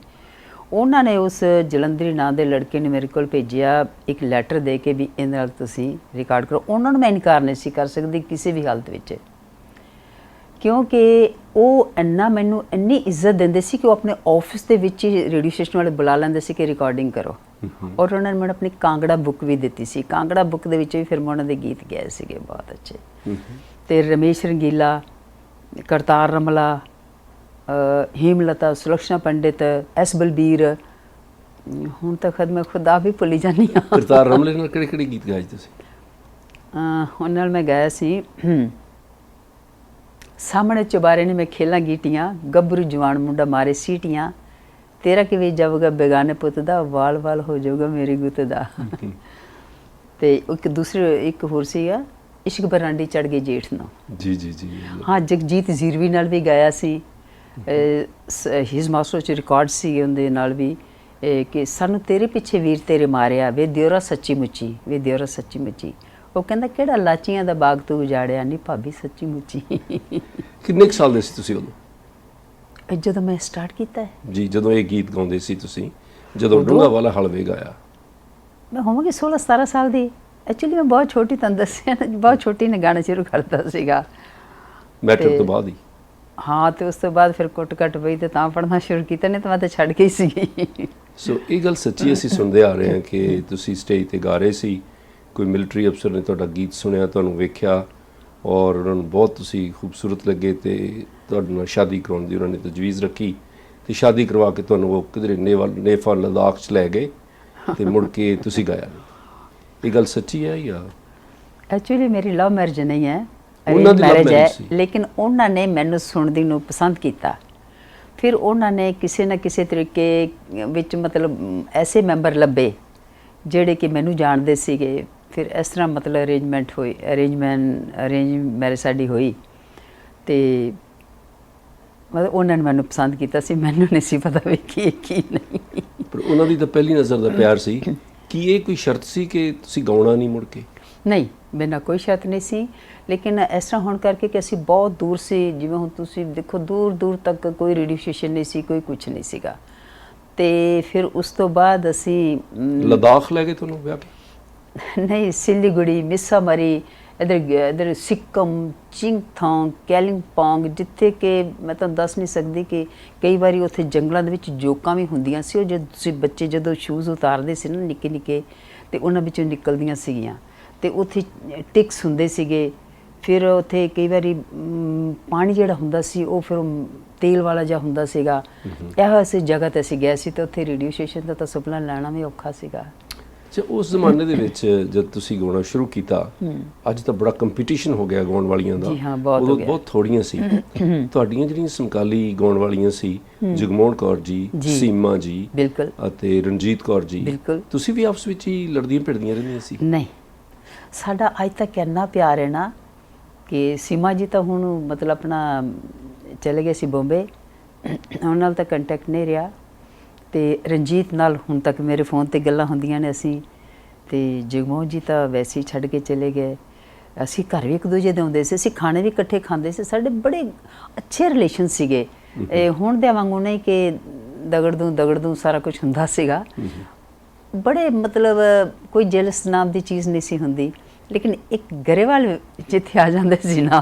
ਉਹਨਾਂ ਨੇ ਉਸ ਜਲੰਧਰੀ ਨਾਂ ਦੇ ਲੜਕੇ ਨੇ ਮੇਰੇ ਕੋਲ ਭੇਜਿਆ ਇੱਕ ਲੈਟਰ ਦੇ ਕੇ ਵੀ ਇਹਦੇ ਨਾਲ ਤੁਸੀਂ ਰਿਕਾਰਡ ਕਰੋ। ਉਹਨਾਂ ਨੂੰ ਮੈਂ ਇਨਕਾਰ ਨਹੀਂ ਸੀ ਕਰ ਸਕਦੀ ਕਿਸੇ ਵੀ ਹਾਲਤ ਵਿੱਚ। ਕਿਉਂਕਿ ਉਹ ਇੰਨਾ ਮੈਨੂੰ ਇੰਨੀ ਇੱਜ਼ਤ ਦਿੰਦੇ ਸੀ ਕਿ ਉਹ ਆਪਣੇ ਆਫਿਸ ਦੇ ਵਿੱਚ ਹੀ ਰੇਡੀਓ ਸਟੇਸ਼ਨ ਵਾਲੇ ਬੁਲਾ ਲੈਂਦੇ ਸੀ ਕਿ ਰਿਕਾਰਡਿੰਗ ਕਰੋ। ਔਰ ਉਹਨਾਂ ਨੇ ਮੈਨੂੰ ਆਪਣੀ ਕਾਂਗੜਾ ਬੁੱਕ ਵੀ ਦਿੱਤੀ ਸੀ। ਕਾਂਗੜਾ ਬੁੱਕ ਦੇ ਵਿੱਚ ਵੀ ਫਿਰ ਮੈਂ ਉਹਨਾਂ ਦੇ ਗੀਤ ਗਾਏ ਸੀਗੇ ਬਹੁਤ ਅੱਛੇ। ਤੇ ਰਮੇਸ਼ ਰੰਗੀਲਾ ਕਰਤਾਰ ਰਮਲਾ ਹੇਮਲਤਾ ਸੁਲਕਸ਼ਨਾ ਪੰਡਿਤ ਐਸ ਬਲਬੀਰ ਹੁਣ ਤਾਂ ਖੁਦ ਮੈਂ ਖੁਦਾ ਵੀ ਭੁੱਲੀ ਜਾਂਦੀ ਹਾਂ। ਕਰਤਾਰ ਰਮਲੇ ਨਾਲ ਕਿਹੜੇ ਕਿਹੜੇ ਗੀਤ ਗਾਏ ਤੁਸੀਂ? ਉਹਨਾਂ ਨਾਲ ਮੈਂ ਗਾਇਆ ਸੀ ਸਾਹਮਣੇ ਚੁਬਾਰੇ ਨੇ ਮੈਂ ਖੇਲਾਂ ਗੀਟੀਆਂ ਗੱਭਰੂ ਜਵਾਨ ਮੁੰਡਾ ਮਾਰੇ ਸੀਟੀਆਂ ਤੇਰਾ ਕਿਵੇਂ ਜਾਊਗਾ ਬੇਗਾਨੇ ਪੁੱਤ ਦਾ ਵਾਲ ਵਾਲ ਹੋ ਜਾਊਗਾ ਮੇਰੀ ਗੁੱਤ ਦਾ। ਤੇ ਇੱਕ ਦੂਸਰੇ ਇੱਕ ਹੋਰ ਸੀਗਾ ਇਸ਼ਕ ਬਰਾਂਡੀ ਚੜ ਗਈ ਜੇਠ ਨੂੰ ਜੀ ਜੀ ਜੀ। ਹਾਂ ਜਗਜੀਤ ਜ਼ੀਰਵੀ ਨਾਲ ਵੀ ਗਾਇਆ ਸੀ। ਹਿਸ ਮਾਸਟਰ ਚ ਰਿਕਾਰਡ ਸੀ ਉਹਦੇ ਨਾਲ ਵੀ ਕਿ ਸਾਨੂੰ ਤੇਰੇ ਪਿੱਛੇ ਵੀਰ ਤੇਰੇ ਮਾਰਿਆ ਵੇ ਦਿਓਰਾ ਸੱਚੀ ਮੁੱਚੀ ਵੇ ਦਿਓਰਾ ਸੱਚੀ ਮੁੱਚੀ। ਉਹ ਕਹਿੰਦਾ ਕਿਹੜਾ ਲਾਚੀਆਂ ਦਾ ਬਾਗ ਤੂੰ ਉਜਾੜਿਆ? ਨਹੀਂ ਭਾਬੀ ਸੱਚੀ ਮੁੱਚੀ। ਕਿੰਨੇ ਸਾਲ ਦੇ ਸੀ ਤੁਸੀਂ ਉਦੋਂ? ਜਦੋਂ ਮੈਂ ਸਟਾਰਟ ਕੀਤਾ ਹੈ, ਜੀ ਜਦੋਂ ਇਹ ਗੀਤ ਗਾਉਂਦੇ ਸੀ ਤੁਸੀਂ ਜਦੋਂ? ਡੂੰਗਾ ਵਾਲਾ ਹਲਵੇ ਗਾਇਆ। ਮੈਂ ਹੋਵਾਂਗੀ 16 17 ਸਾਲ ਦੀ। ਐਕਚੁਅਲੀ ਮੈਂ ਬਹੁਤ ਛੋਟੀ ਤੁਹਾਨੂੰ ਦੱਸਿਆ ਨਾ, ਬਹੁਤ ਛੋਟੀ ਨੇ ਗਾਣਾ ਸ਼ੁਰੂ ਕਰਤਾ ਸੀਗਾ। ਮੈਟਰ ਤੇ- ਤੋਂ ਬਾਅਦ ਹੀ। ਹਾਂ ਤੇ ਉਸ ਤੋਂ ਬਾਅਦ ਫਿਰ ਕੁੱਟ ਕੱਟ ਪਈ ਤੇ ਤਾਂ ਪੜਨਾ ਸ਼ੁਰੂ ਕੀਤਾ ਨਹੀਂ ਤਾਂ ਮੈਂ ਤਾਂ ਛੱਡ ਗਈ ਸੀਗੀ ਸੋ ਇਹ ਗੱਲ ਸੱਚੀ ਅਸੀਂ ਸੁਣਦੇ ਆ ਰਹੇ ਹਾਂ ਕਿ ਤੁਸੀਂ ਸਟੇਜ ਤੇ ਗਾ ਰਹੇ ਸੀ। ਕੋਈ ਮਿਲਟਰੀ ਅਫਸਰ ਨੇ ਤੁਹਾਡਾ ਗੀਤ ਸੁਣਿਆ ਤੁਹਾਨੂੰ ਵੇਖਿਆ ਔਰ ਉਹਨਾਂ ਨੂੰ ਬਹੁਤ ਤੁਸੀਂ ਖੂਬਸੂਰਤ ਲੱਗੇ ਤੇ ਤੁਹਾਡੇ ਨਾਲ ਸ਼ਾਦੀ ਕਰਾਉਣ ਦੀ ਉਹਨਾਂ ਨੇ ਤਜਵੀਜ਼ ਰੱਖੀ ਤੇ ਸ਼ਾਦੀ ਕਰਵਾ ਕੇ ਤੁਹਾਨੂੰ ਉਹ ਕਿਧਰੇ ਨੇਵਲ ਨੇਫਾ ਲਦਾਖ ਚ ਲੈ ਗਏ ਤੇ ਮੁੜ ਕੇ ਤੁਸੀਂ ਗਾਇਆ ਇਹ ਗੱਲ ਸੱਚੀ ਹੈ ਜਾਂ ਐਕਚੁਅਲੀ ਮੇਰੀ ਲਵ ਮੈਰਿਜ ਨਹੀਂ ਹੈ। ਉਹਨਾਂ ਦੀ ਮੈਰਿਜ ਹੈ। ਲੇਕਿਨ ਉਹਨਾਂ ਨੇ ਮੈਨੂੰ ਸੁਣਦੀ ਨੂੰ ਪਸੰਦ ਕੀਤਾ। ਫਿਰ ਉਹਨਾਂ ਨੇ ਕਿਸੇ ਨਾ ਕਿਸੇ ਤਰੀਕੇ ਵਿੱਚ ਮਤਲਬ ਐਸੇ ਮੈਂਬਰ ਲੱਭੇ ਜਿਹੜੇ ਕਿ ਮੈਨੂੰ ਜਾਣਦੇ ਸੀਗੇ। ਫਿਰ ਇਸ ਤਰ੍ਹਾਂ ਮਤਲਬ ਅਰੇਂਜਮੈਂਟ ਹੋਈ ਅਰੇਂਜਮੈਂਟ ਅਰੇਂਜ ਮੈਰਿਜ ਸਾਡੀ ਹੋਈ। ਤੇ ਮਤਲਬ ਉਹਨਾਂ ਨੇ ਮੈਨੂੰ ਪਸੰਦ ਕੀਤਾ ਸੀ ਮੈਨੂੰ ਨਹੀਂ ਸੀ ਪਤਾ ਵੀ ਕੀ ਕੀ ਨਹੀਂ। ਪਰ ਉਹਨਾਂ ਦੀ ਤਾਂ ਪਹਿਲੀ ਨਜ਼ਰ ਦਾ ਪਿਆਰ ਸੀ। ਕੀ ਇਹ ਕੋਈ ਸ਼ਰਤ ਸੀ ਕਿ ਤੁਸੀਂ ਗਾਉਣਾ ਨਹੀਂ ਮੁੜ ਕੇ? ਨਹੀਂ ਬਿਨਾਂ ਕੋਈ ਸ਼ਰਤ ਨਹੀਂ ਸੀ। ਲੇਕਿਨ ਇਸ ਤਰ੍ਹਾਂ ਹੋਣ ਕਰਕੇ ਕਿ ਅਸੀਂ ਬਹੁਤ ਦੂਰ ਸੀ ਜਿਵੇਂ ਹੁਣ ਤੁਸੀਂ ਦੇਖੋ ਦੂਰ ਦੂਰ ਤੱਕ ਕੋਈ ਰੇਡੀਓ ਸਟੇਸ਼ਨ ਨਹੀਂ ਸੀ ਕੋਈ ਕੁਝ ਨਹੀਂ ਸੀਗਾ। ਤੇ ਫਿਰ ਉਸ ਤੋਂ ਬਾਅਦ ਅਸੀਂ ਲਦਾਖ ਲੈ ਗਏ ਤੁਹਾਨੂੰ ਵਿਆਹ ਨਹੀਂ ਸਿਲੀਗੁੜੀ ਮਿਸਾਮਰੀ ਇਧਰ ਇਧਰ ਸਿੱਕਮ ਚਿੰਗਥੋਂਗ ਕੈਲਿੰਪੋਂਗ ਜਿੱਥੇ ਕਿ ਮੈਂ ਤੁਹਾਨੂੰ ਦੱਸ ਨਹੀਂ ਸਕਦੀ ਕਿ ਕਈ ਵਾਰੀ ਉੱਥੇ ਜੰਗਲਾਂ ਦੇ ਵਿੱਚ ਜੋਕਾਂ ਵੀ ਹੁੰਦੀਆਂ ਸੀ। ਉਹ ਜਦ ਤੁਸੀਂ ਬੱਚੇ ਜਦੋਂ ਸ਼ੂਜ਼ ਉਤਾਰਦੇ ਸੀ ਨਾ ਨਿੱਕੇ ਨਿੱਕੇ ਤੇ ਉਹਨਾਂ ਵਿੱਚੋਂ ਨਿਕਲਦੀਆਂ ਸੀਗੀਆਂ। ਤੇ ਉੱਥੇ ਟਿਕਸ ਹੁੰਦੇ ਸੀਗੇ। ਫਿਰ ਉੱਥੇ ਕਈ ਵਾਰੀ ਪਾਣੀ ਜਿਹੜਾ ਹੁੰਦਾ ਸੀ ਉਹ ਫਿਰ ਤੇਲ ਵਾਲਾ ਜਿਹਾ ਹੁੰਦਾ ਸੀਗਾ। ਇਹੋ ਅਸੀਂ ਜਗ੍ਹਾ ਤੇ ਅਸੀਂ ਗਏ ਸੀ ਤੇ ਉੱਥੇ ਰੇਡੀਓ ਸਟੇਸ਼ਨ ਦਾ ਤਾਂ ਸੁਪਨਾ ਲੈਣਾ ਵੀ ਔਖਾ ਸੀਗਾ। ਅੱਛਾ ਉਸ ਜ਼ਮਾਨੇ ਦੇ ਵਿੱਚ ਜਦ ਤੁਸੀਂ ਗਾਉਣਾ ਸ਼ੁਰੂ ਕੀਤਾ ਅੱਜ ਤਾਂ ਬੜਾ ਕੰਪੀਟੀਸ਼ਨ ਹੋ ਗਿਆ ਗਾਉਣ ਵਾਲੀਆਂ ਦਾ। ਜੀ ਹਾਂ, ਬਹੁਤ ਹੋ ਉਦੋਂ ਗਿਆ। ਬਹੁਤ ਥੋੜੀਆਂ ਸੀ। ਤੁਹਾਡੀਆਂ ਜਿਹੜੀਆਂ ਸਮਕਾਲੀ ਗਾਉਣ ਵਾਲੀਆਂ ਸੀ ਜਗਮੋਹਨ ਕੌਰ ਜੀ ਜੀ। ਸੀਮਾ ਜੀ ਬਿਲਕੁਲ। ਅਤੇ ਰਣਜੀਤ ਕੌਰ ਜੀ। ਤੁਸੀਂ ਵੀ ਆਪਸ ਵਿੱਚ ਹੀ ਲੜਦੀਆਂ ਭਿੜਦੀਆਂ ਰਹਿੰਦੀਆਂ ਸੀ? ਨਹੀਂ। ਸਾਡਾ ਅੱਜ ਤੱਕ ਇੰਨਾ ਪਿਆਰ ਹੈ ਨਾ ਕਿ ਸੀਮਾ ਜੀ ਤਾਂ ਹੁਣ ਮਤਲਬ ਆਪਣਾ ਚਲੇ ਗਏ ਸੀ ਬੰਬੇ। ਉਹਨਾਂ ਨਾਲ ਤਾਂ ਕੰਟੈਕਟ ਨਹੀਂ ਰਿਹਾ। ਤੇ ਰਣਜੀਤ ਨਾਲ ਹੁਣ ਤੱਕ ਮੇਰੇ ਫੋਨ ਤੇ ਗੱਲਾਂ ਹੁੰਦੀਆਂ ਨੇ ਅਸੀਂ। ਤੇ ਜਗਮੋਹਨ ਜੀ ਤਾਂ ਵੈਸੇ ਹੀ ਛੱਡ ਕੇ ਚਲੇ ਗਏ। ਅਸੀਂ ਘਰ ਵੀ ਇੱਕ ਦੂਜੇ ਦੇ ਆਉਂਦੇ ਸੀ। ਅਸੀਂ ਖਾਣੇ ਵੀ ਇਕੱਠੇ ਖਾਂਦੇ ਸੀ। ਸਾਡੇ ਬੜੇ ਅੱਛੇ ਰਿਲੇਸ਼ਨ ਸੀਗੇ। ਇਹ ਹੁਣ ਦੇ ਵਾਂਗੂ ਨਹੀਂ ਕਿ ਦਗੜ ਦੂੰ ਦਗੜ ਦੂੰ ਸਾਰਾ ਕੁਝ ਹੁੰਦਾ ਸੀਗਾ। ਬੜੇ ਮਤਲਬ ਕੋਈ ਜੈਲਸ ਨਾਮ ਦੀ ਚੀਜ਼ ਨਹੀਂ ਸੀ ਹੁੰਦੀ। ਲੇਕਿਨ ਇੱਕ ਗਰੇਵਾਲ ਜਿੱਥੇ ਆ ਜਾਂਦੇ ਸੀ ਨਾ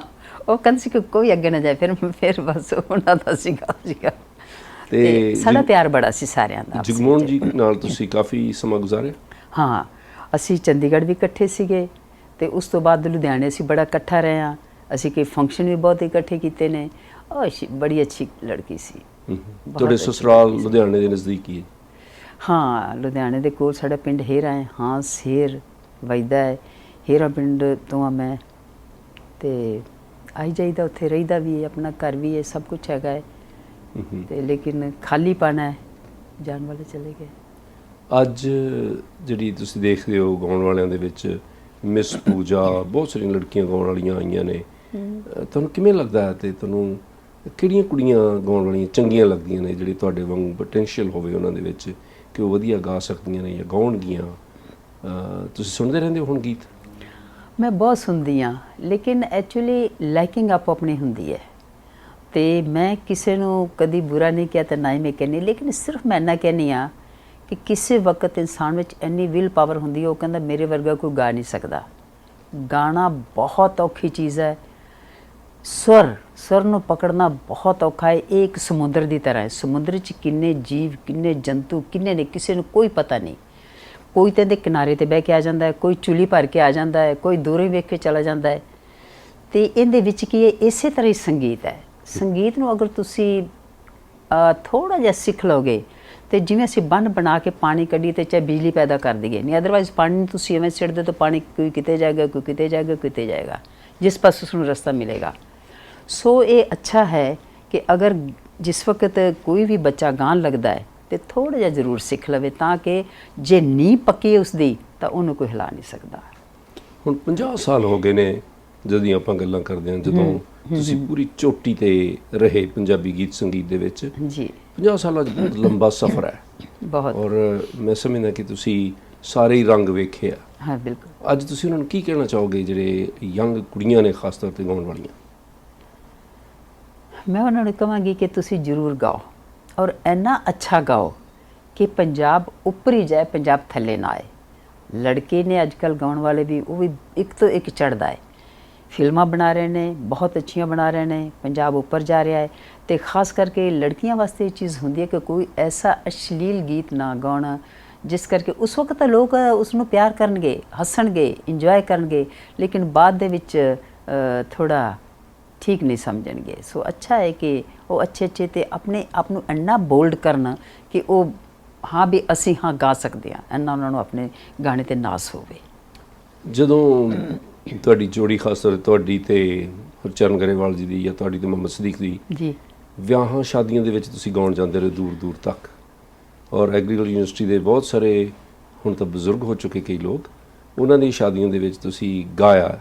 ਉਹ ਕਹਿੰਦੇ ਸੀ ਕਿ ਕੋਈ ਅੱਗੇ ਨਾ ਜਾਏ ਫਿਰ ਫਿਰ ਬਸ ਉਹਨਾਂ ਦਾ ਸੀਗਾ ਸੀਗਾ। ਤੇ ਸਾਡਾ ਪਿਆਰ ਬੜਾ ਸੀ ਸਾਰਿਆਂ ਦਾ ਜਗਮੋਹਨ। ਜੀ ਨਾਲ ਤੁਸੀਂ ਕਾਫੀ ਸਮਾਂ ਗੁਜ਼ਾਰਿਆ? ਹਾਂ ਅਸੀਂ ਚੰਡੀਗੜ੍ਹ ਵੀ ਇਕੱਠੇ ਸੀਗੇ ਤੇ ਉਸ ਤੋਂ ਬਾਅਦ ਲੁਧਿਆਣੇ ਅਸੀਂ ਬੜਾ ਇਕੱਠਾ ਰਹੇ ਹਾਂ। ਅਸੀਂ ਕੋਈ ਫੰਕਸ਼ਨ ਵੀ ਬਹੁਤ ਇਕੱਠੇ ਕੀਤੇ ਨੇ। ਉਹ ਬੜੀ ਅੱਛੀ ਲੜਕੀ ਸੀ। ਤੁਹਾਡੇ ਸਸੁਰਾਲ। ਲੁਧਿਆਣੇ ਦੇ ਨਜ਼ਦੀਕ ਹੀ ਹੈ। ਹਾਂ ਲੁਧਿਆਣੇ ਦੇ ਕੋਲ ਸਾਡਾ ਪਿੰਡ ਹੇਰਾ ਹੈ ਹਾਂ ਸ਼ੇਰ ਵੈਦਾ ਹੈ। ਹੇਰਾ ਪਿੰਡ ਤੋਂ ਆ ਮੈਂ। ਤੇ ਆਈ ਜਾਈਦਾ ਉੱਥੇ ਰਹੀਦਾ ਵੀ ਹੈ ਆਪਣਾ ਘਰ ਵੀ ਹੈ ਸਭ ਕੁਝ ਹੈਗਾ ਹੈ। ਤੇ ਲੇਕਿਨ ਖਾਲੀ ਪਾਣਾ ਹੈ ਜਾਣ ਵਾਲੇ ਚਲੇ ਗਏ। ਅੱਜ ਜਿਹੜੀ ਤੁਸੀਂ ਦੇਖਦੇ ਹੋ ਗਾਉਣ ਵਾਲਿਆਂ ਦੇ ਵਿੱਚ ਮਿਸ ਪੂਜਾ ਬਹੁਤ ਸਾਰੀਆਂ ਲੜਕੀਆਂ ਗਾਉਣ ਵਾਲੀਆਂ ਆਈਆਂ ਨੇ। ਤੁਹਾਨੂੰ ਕਿਵੇਂ ਲੱਗਦਾ ਹੈ ਤੇ ਤੁਹਾਨੂੰ ਕਿਹੜੀਆਂ ਕੁੜੀਆਂ ਗਾਉਣ ਵਾਲੀਆਂ ਚੰਗੀਆਂ ਲੱਗਦੀਆਂ ਨੇ ਜਿਹੜੀ ਤੁਹਾਡੇ ਵਾਂਗੂ ਪੋਟੈਂਸ਼ੀਅਲ ਹੋਵੇ ਉਹਨਾਂ ਦੇ ਵਿੱਚ ਕਿ ਉਹ ਵਧੀਆ ਗਾ ਸਕਦੀਆਂ ਨੇ ਜਾਂ ਗਾਉਣਗੀਆਂ? ਤੁਸੀਂ ਸੁਣਦੇ ਰਹਿੰਦੇ ਹੋ ਹੁਣ ਗੀਤ? ਮੈਂ ਬਹੁਤ ਸੁਣਦੀ ਆ ਲੇਕਿਨ ਐਕਚੁਅਲੀ ਲਾਈਕਿੰਗ ਆਪੋ ਆਪਣੀ ਹੁੰਦੀ ਹੈ। ਤੇ ਮੈਂ ਕਿਸੇ ਨੂੰ ਕਦੀ ਬੁਰਾ ਨਹੀਂ ਕਿਹਾ ਤੇ ਨਾ ਹੀ ਮੈਂ ਕਹਿੰਦੀ, ਲੇਕਿਨ ਸਿਰਫ ਮੈਂ ਨਾ ਕਹਿੰਦੀ ਆ ਕਿ ਕਿਸੇ ਵਕਤ ਇਨਸਾਨ ਵਿੱਚ ਇੰਨੀ ਵਿਲ ਪਾਵਰ ਹੁੰਦੀ ਹੈ, ਉਹ ਕਹਿੰਦਾ ਮੇਰੇ ਵਰਗਾ ਕੋਈ ਗਾ ਨਹੀਂ ਸਕਦਾ। ਗਾਣਾ ਬਹੁਤ ਔਖੀ ਚੀਜ਼ ਹੈ। ਸਵਰ ਸਵਰ ਨੂੰ ਪਕੜਨਾ ਬਹੁਤ ਔਖਾ ਹੈ। ਇਹ ਇੱਕ ਸਮੁੰਦਰ ਦੀ ਤਰ੍ਹਾਂ ਹੈ। ਸਮੁੰਦਰ 'ਚ ਕਿੰਨੇ ਜੀਵ, ਕਿੰਨੇ ਜੰਤੂ, ਕਿੰਨੇ ਨੇ, ਕਿਸੇ ਨੂੰ ਕੋਈ ਪਤਾ ਨਹੀਂ। ਕੋਈ ਤਾਂ ਦੇ ਕਿਨਾਰੇ ਤੇ ਬਹਿ ਕੇ ਆ ਜਾਂਦਾ ਹੈ, ਕੋਈ ਚੁਲੀ ਭਰ ਕੇ ਆ ਜਾਂਦਾ ਹੈ, ਕੋਈ ਦੂਰੋਂ ਵੇਖ ਕੇ ਚਲਾ ਜਾਂਦਾ ਹੈ। ਤੇ ਇਹਦੇ ਵਿੱਚ ਕੀ ਹੈ, ਇਸੇ ਤਰ੍ਹਾਂ ਹੀ ਸੰਗੀਤ ਹੈ। ਸੰਗੀਤ ਨੂੰ ਅਗਰ ਤੁਸੀਂ ਥੋੜਾ ਜਿਹਾ ਸਿੱਖ ਲਓਗੇ, ਤੇ ਜਿਵੇਂ ਅਸੀਂ ਬੰਨ ਬਣਾ ਕੇ ਪਾਣੀ ਕੱਢੀ ਤੇ ਚਾਹੇ ਬਿਜਲੀ ਪੈਦਾ ਕਰ ਦਈਏ, ਨਹੀਂ ਅਦਰਵਾਈਜ਼ ਪਾਣੀ ਨੂੰ ਤੁਸੀਂ ਐਵੇਂ ਸਿੱਟਦੇ ਤਾਂ ਪਾਣੀ ਕੋਈ ਕਿਤੇ ਜਾਏਗਾ, ਕੋਈ ਕਿਤੇ ਜਾਏਗਾ ਕੋਈ ਕਿਤੇ ਜਾਏਗਾ। ਜਿਸ ਪਾਸੇ ਉਸ ਨੂੰ ਰਸਤਾ ਮਿਲੇਗਾ। ਸੋ ਇਹ ਅੱਛਾ ਹੈ ਕਿ ਅਗਰ ਜਿਸ ਵਕਤ ਕੋਈ ਵੀ ਬੱਚਾ ਗਾਣ ਲੱਗਦਾ ਹੈ ਤੇ ਥੋੜਾ ਜਿਹਾ ਜ਼ਰੂਰ ਸਿੱਖ ਲਵੇ ਤਾਂ ਕਿ ਜੇ ਨੀ ਪੱਕੀ ਉਸ ਦੀ ਤਾਂ ਉਹਨੂੰ ਕੋਈ ਹਿਲਾ ਨਹੀਂ ਸਕਦਾ। ਹੁਣ 50 ਸਾਲ ਹੋ ਗਏ ਨੇ ਜਦੋਂ ਆਪਾਂ ਗੱਲਾਂ ਕਰਦੇ ਹਾਂ ਜਦੋਂ ਤੁਸੀਂ ਪੂਰੀ ਚੋਟੀ ਤੇ ਰਹੇ ਪੰਜਾਬੀ ਗੀਤ ਸੰਗੀਤ ਦੇ ਵਿੱਚ। ਜੀ। 50 ਸਾਲਾਂ 'ਚ ਬਹੁਤ ਲੰਬਾ ਸਫ਼ਰ ਹੈ। ਬਹੁਤ। ਔਰ ਮੈਂ ਸਮਝਦਾ ਕਿ ਤੁਸੀਂ ਸਾਰੇ ਹੀ ਰੰਗ ਵੇਖੇ ਆ। ਹਾਂ ਬਿਲਕੁਲ। ਅੱਜ ਤੁਸੀਂ ਉਹਨਾਂ ਨੂੰ ਕੀ ਕਹਿਣਾ ਚਾਹੋਗੇ ਜਿਹੜੇ ਯੰਗ ਕੁੜੀਆਂ ਨੇ ਖਾਸ ਤੌਰ ਤੇ ਗਾਉਣ ਵਾਲੀਆਂ? ਮੈਂ ਉਹਨਾਂ ਨੂੰ ਕਹਾਂਗੀ ਕਿ ਤੁਸੀਂ ਜ਼ਰੂਰ ਗਾਓ। ਔਰ ਇੰਨਾ ਅੱਛਾ ਗਾਓ ਕਿ ਪੰਜਾਬ ਉੱਪਰ ਹੀ ਜਾਏ, ਪੰਜਾਬ ਥੱਲੇ ਨਾ ਆਏ। ਲੜਕੇ ਨੇ ਅੱਜਕੱਲ ਗਾਉਣ ਵਾਲੇ ਵੀ ਉਹ ਵੀ ਇੱਕ ਤੋਂ ਇੱਕ ਚੜਦਾ ਹੈ। ਫਿਲਮਾਂ ਬਣਾ ਰਹੇ ਨੇ, ਬਹੁਤ ਅੱਛੀਆਂ ਬਣਾ ਰਹੇ ਨੇ, ਪੰਜਾਬ ਉੱਪਰ ਜਾ ਰਿਹਾ ਹੈ। ਤੇ ਖਾਸ ਕਰਕੇ ਲੜਕੀਆਂ ਵਾਸਤੇ ਇਹ ਚੀਜ਼ ਹੁੰਦੀ ਹੈ ਕਿ ਕੋਈ ਐਸਾ ਅਸ਼ਲੀਲ ਗੀਤ ਨਾ ਗਾਉਣਾ, ਜਿਸ ਕਰਕੇ ਉਸ ਵਕਤ ਤਾਂ ਲੋਕ ਉਸ ਨੂੰ ਪਿਆਰ ਕਰਨਗੇ, ਹੱਸਣਗੇ ਇੰਜੋਏ ਕਰਨਗੇ, ਲੇਕਿਨ ਬਾਅਦ ਦੇ ਵਿੱਚ ਥੋੜਾ ਠੀਕ ਨਹੀਂ ਸਮਝਣਗੇ। ਸੋ ਅੱਛਾ ਹੈ ਕਿ ਉਹ ਅੱਛੇ ਅੱਛੇ ਤੇ ਆਪਣੇ ਆਪ ਨੂੰ ਇੰਨਾ ਬੋਲਡ ਕਰਨ ਕਿ ਉਹ ਹਾਂ ਵੀ ਅਸੀਂ ਹਾਂ ਗਾ ਸਕਦੇ ਹਾਂ ਇੰਨਾ ਉਹਨਾਂ ਨੂੰ ਆਪਣੇ ਗਾਣੇ ਤੇ ਨਾਸ ਹੋਵੇ। ਜਦੋਂ ਤੁਹਾਡੀ ਜੋੜੀ ਖਾਸ ਤੌਰ ਤੇ ਤੁਹਾਡੀ ਤੇ ਹਰਚਰਨ ਗਰੇਵਾਲ ਜੀ ਦੀ ਜਾਂ ਤੁਹਾਡੀ ਤੇ ਮੁਹੰਮਦ ਸਦੀਕ ਦੀ ਜੀ। ਵਿਆਹਾਂ ਸ਼ਾਦੀਆਂ ਦੇ ਵਿੱਚ ਤੁਸੀਂ ਗਾਉਣ ਜਾਂਦੇ ਰਹੇ ਦੂਰ ਦੂਰ ਤੱਕ। ਔਰ ਐਗਰੀਕਲਚਰ ਯੂਨੀਵਰਸਿਟੀ ਦੇ ਬਹੁਤ ਸਾਰੇ ਹੁਣ ਤਾਂ ਬਜ਼ੁਰਗ ਹੋ ਚੁੱਕੇ ਕਈ ਲੋਕ ਉਹਨਾਂ ਦੀ ਸ਼ਾਦੀਆਂ ਦੇ ਵਿੱਚ ਤੁਸੀਂ ਗਾਇਆ।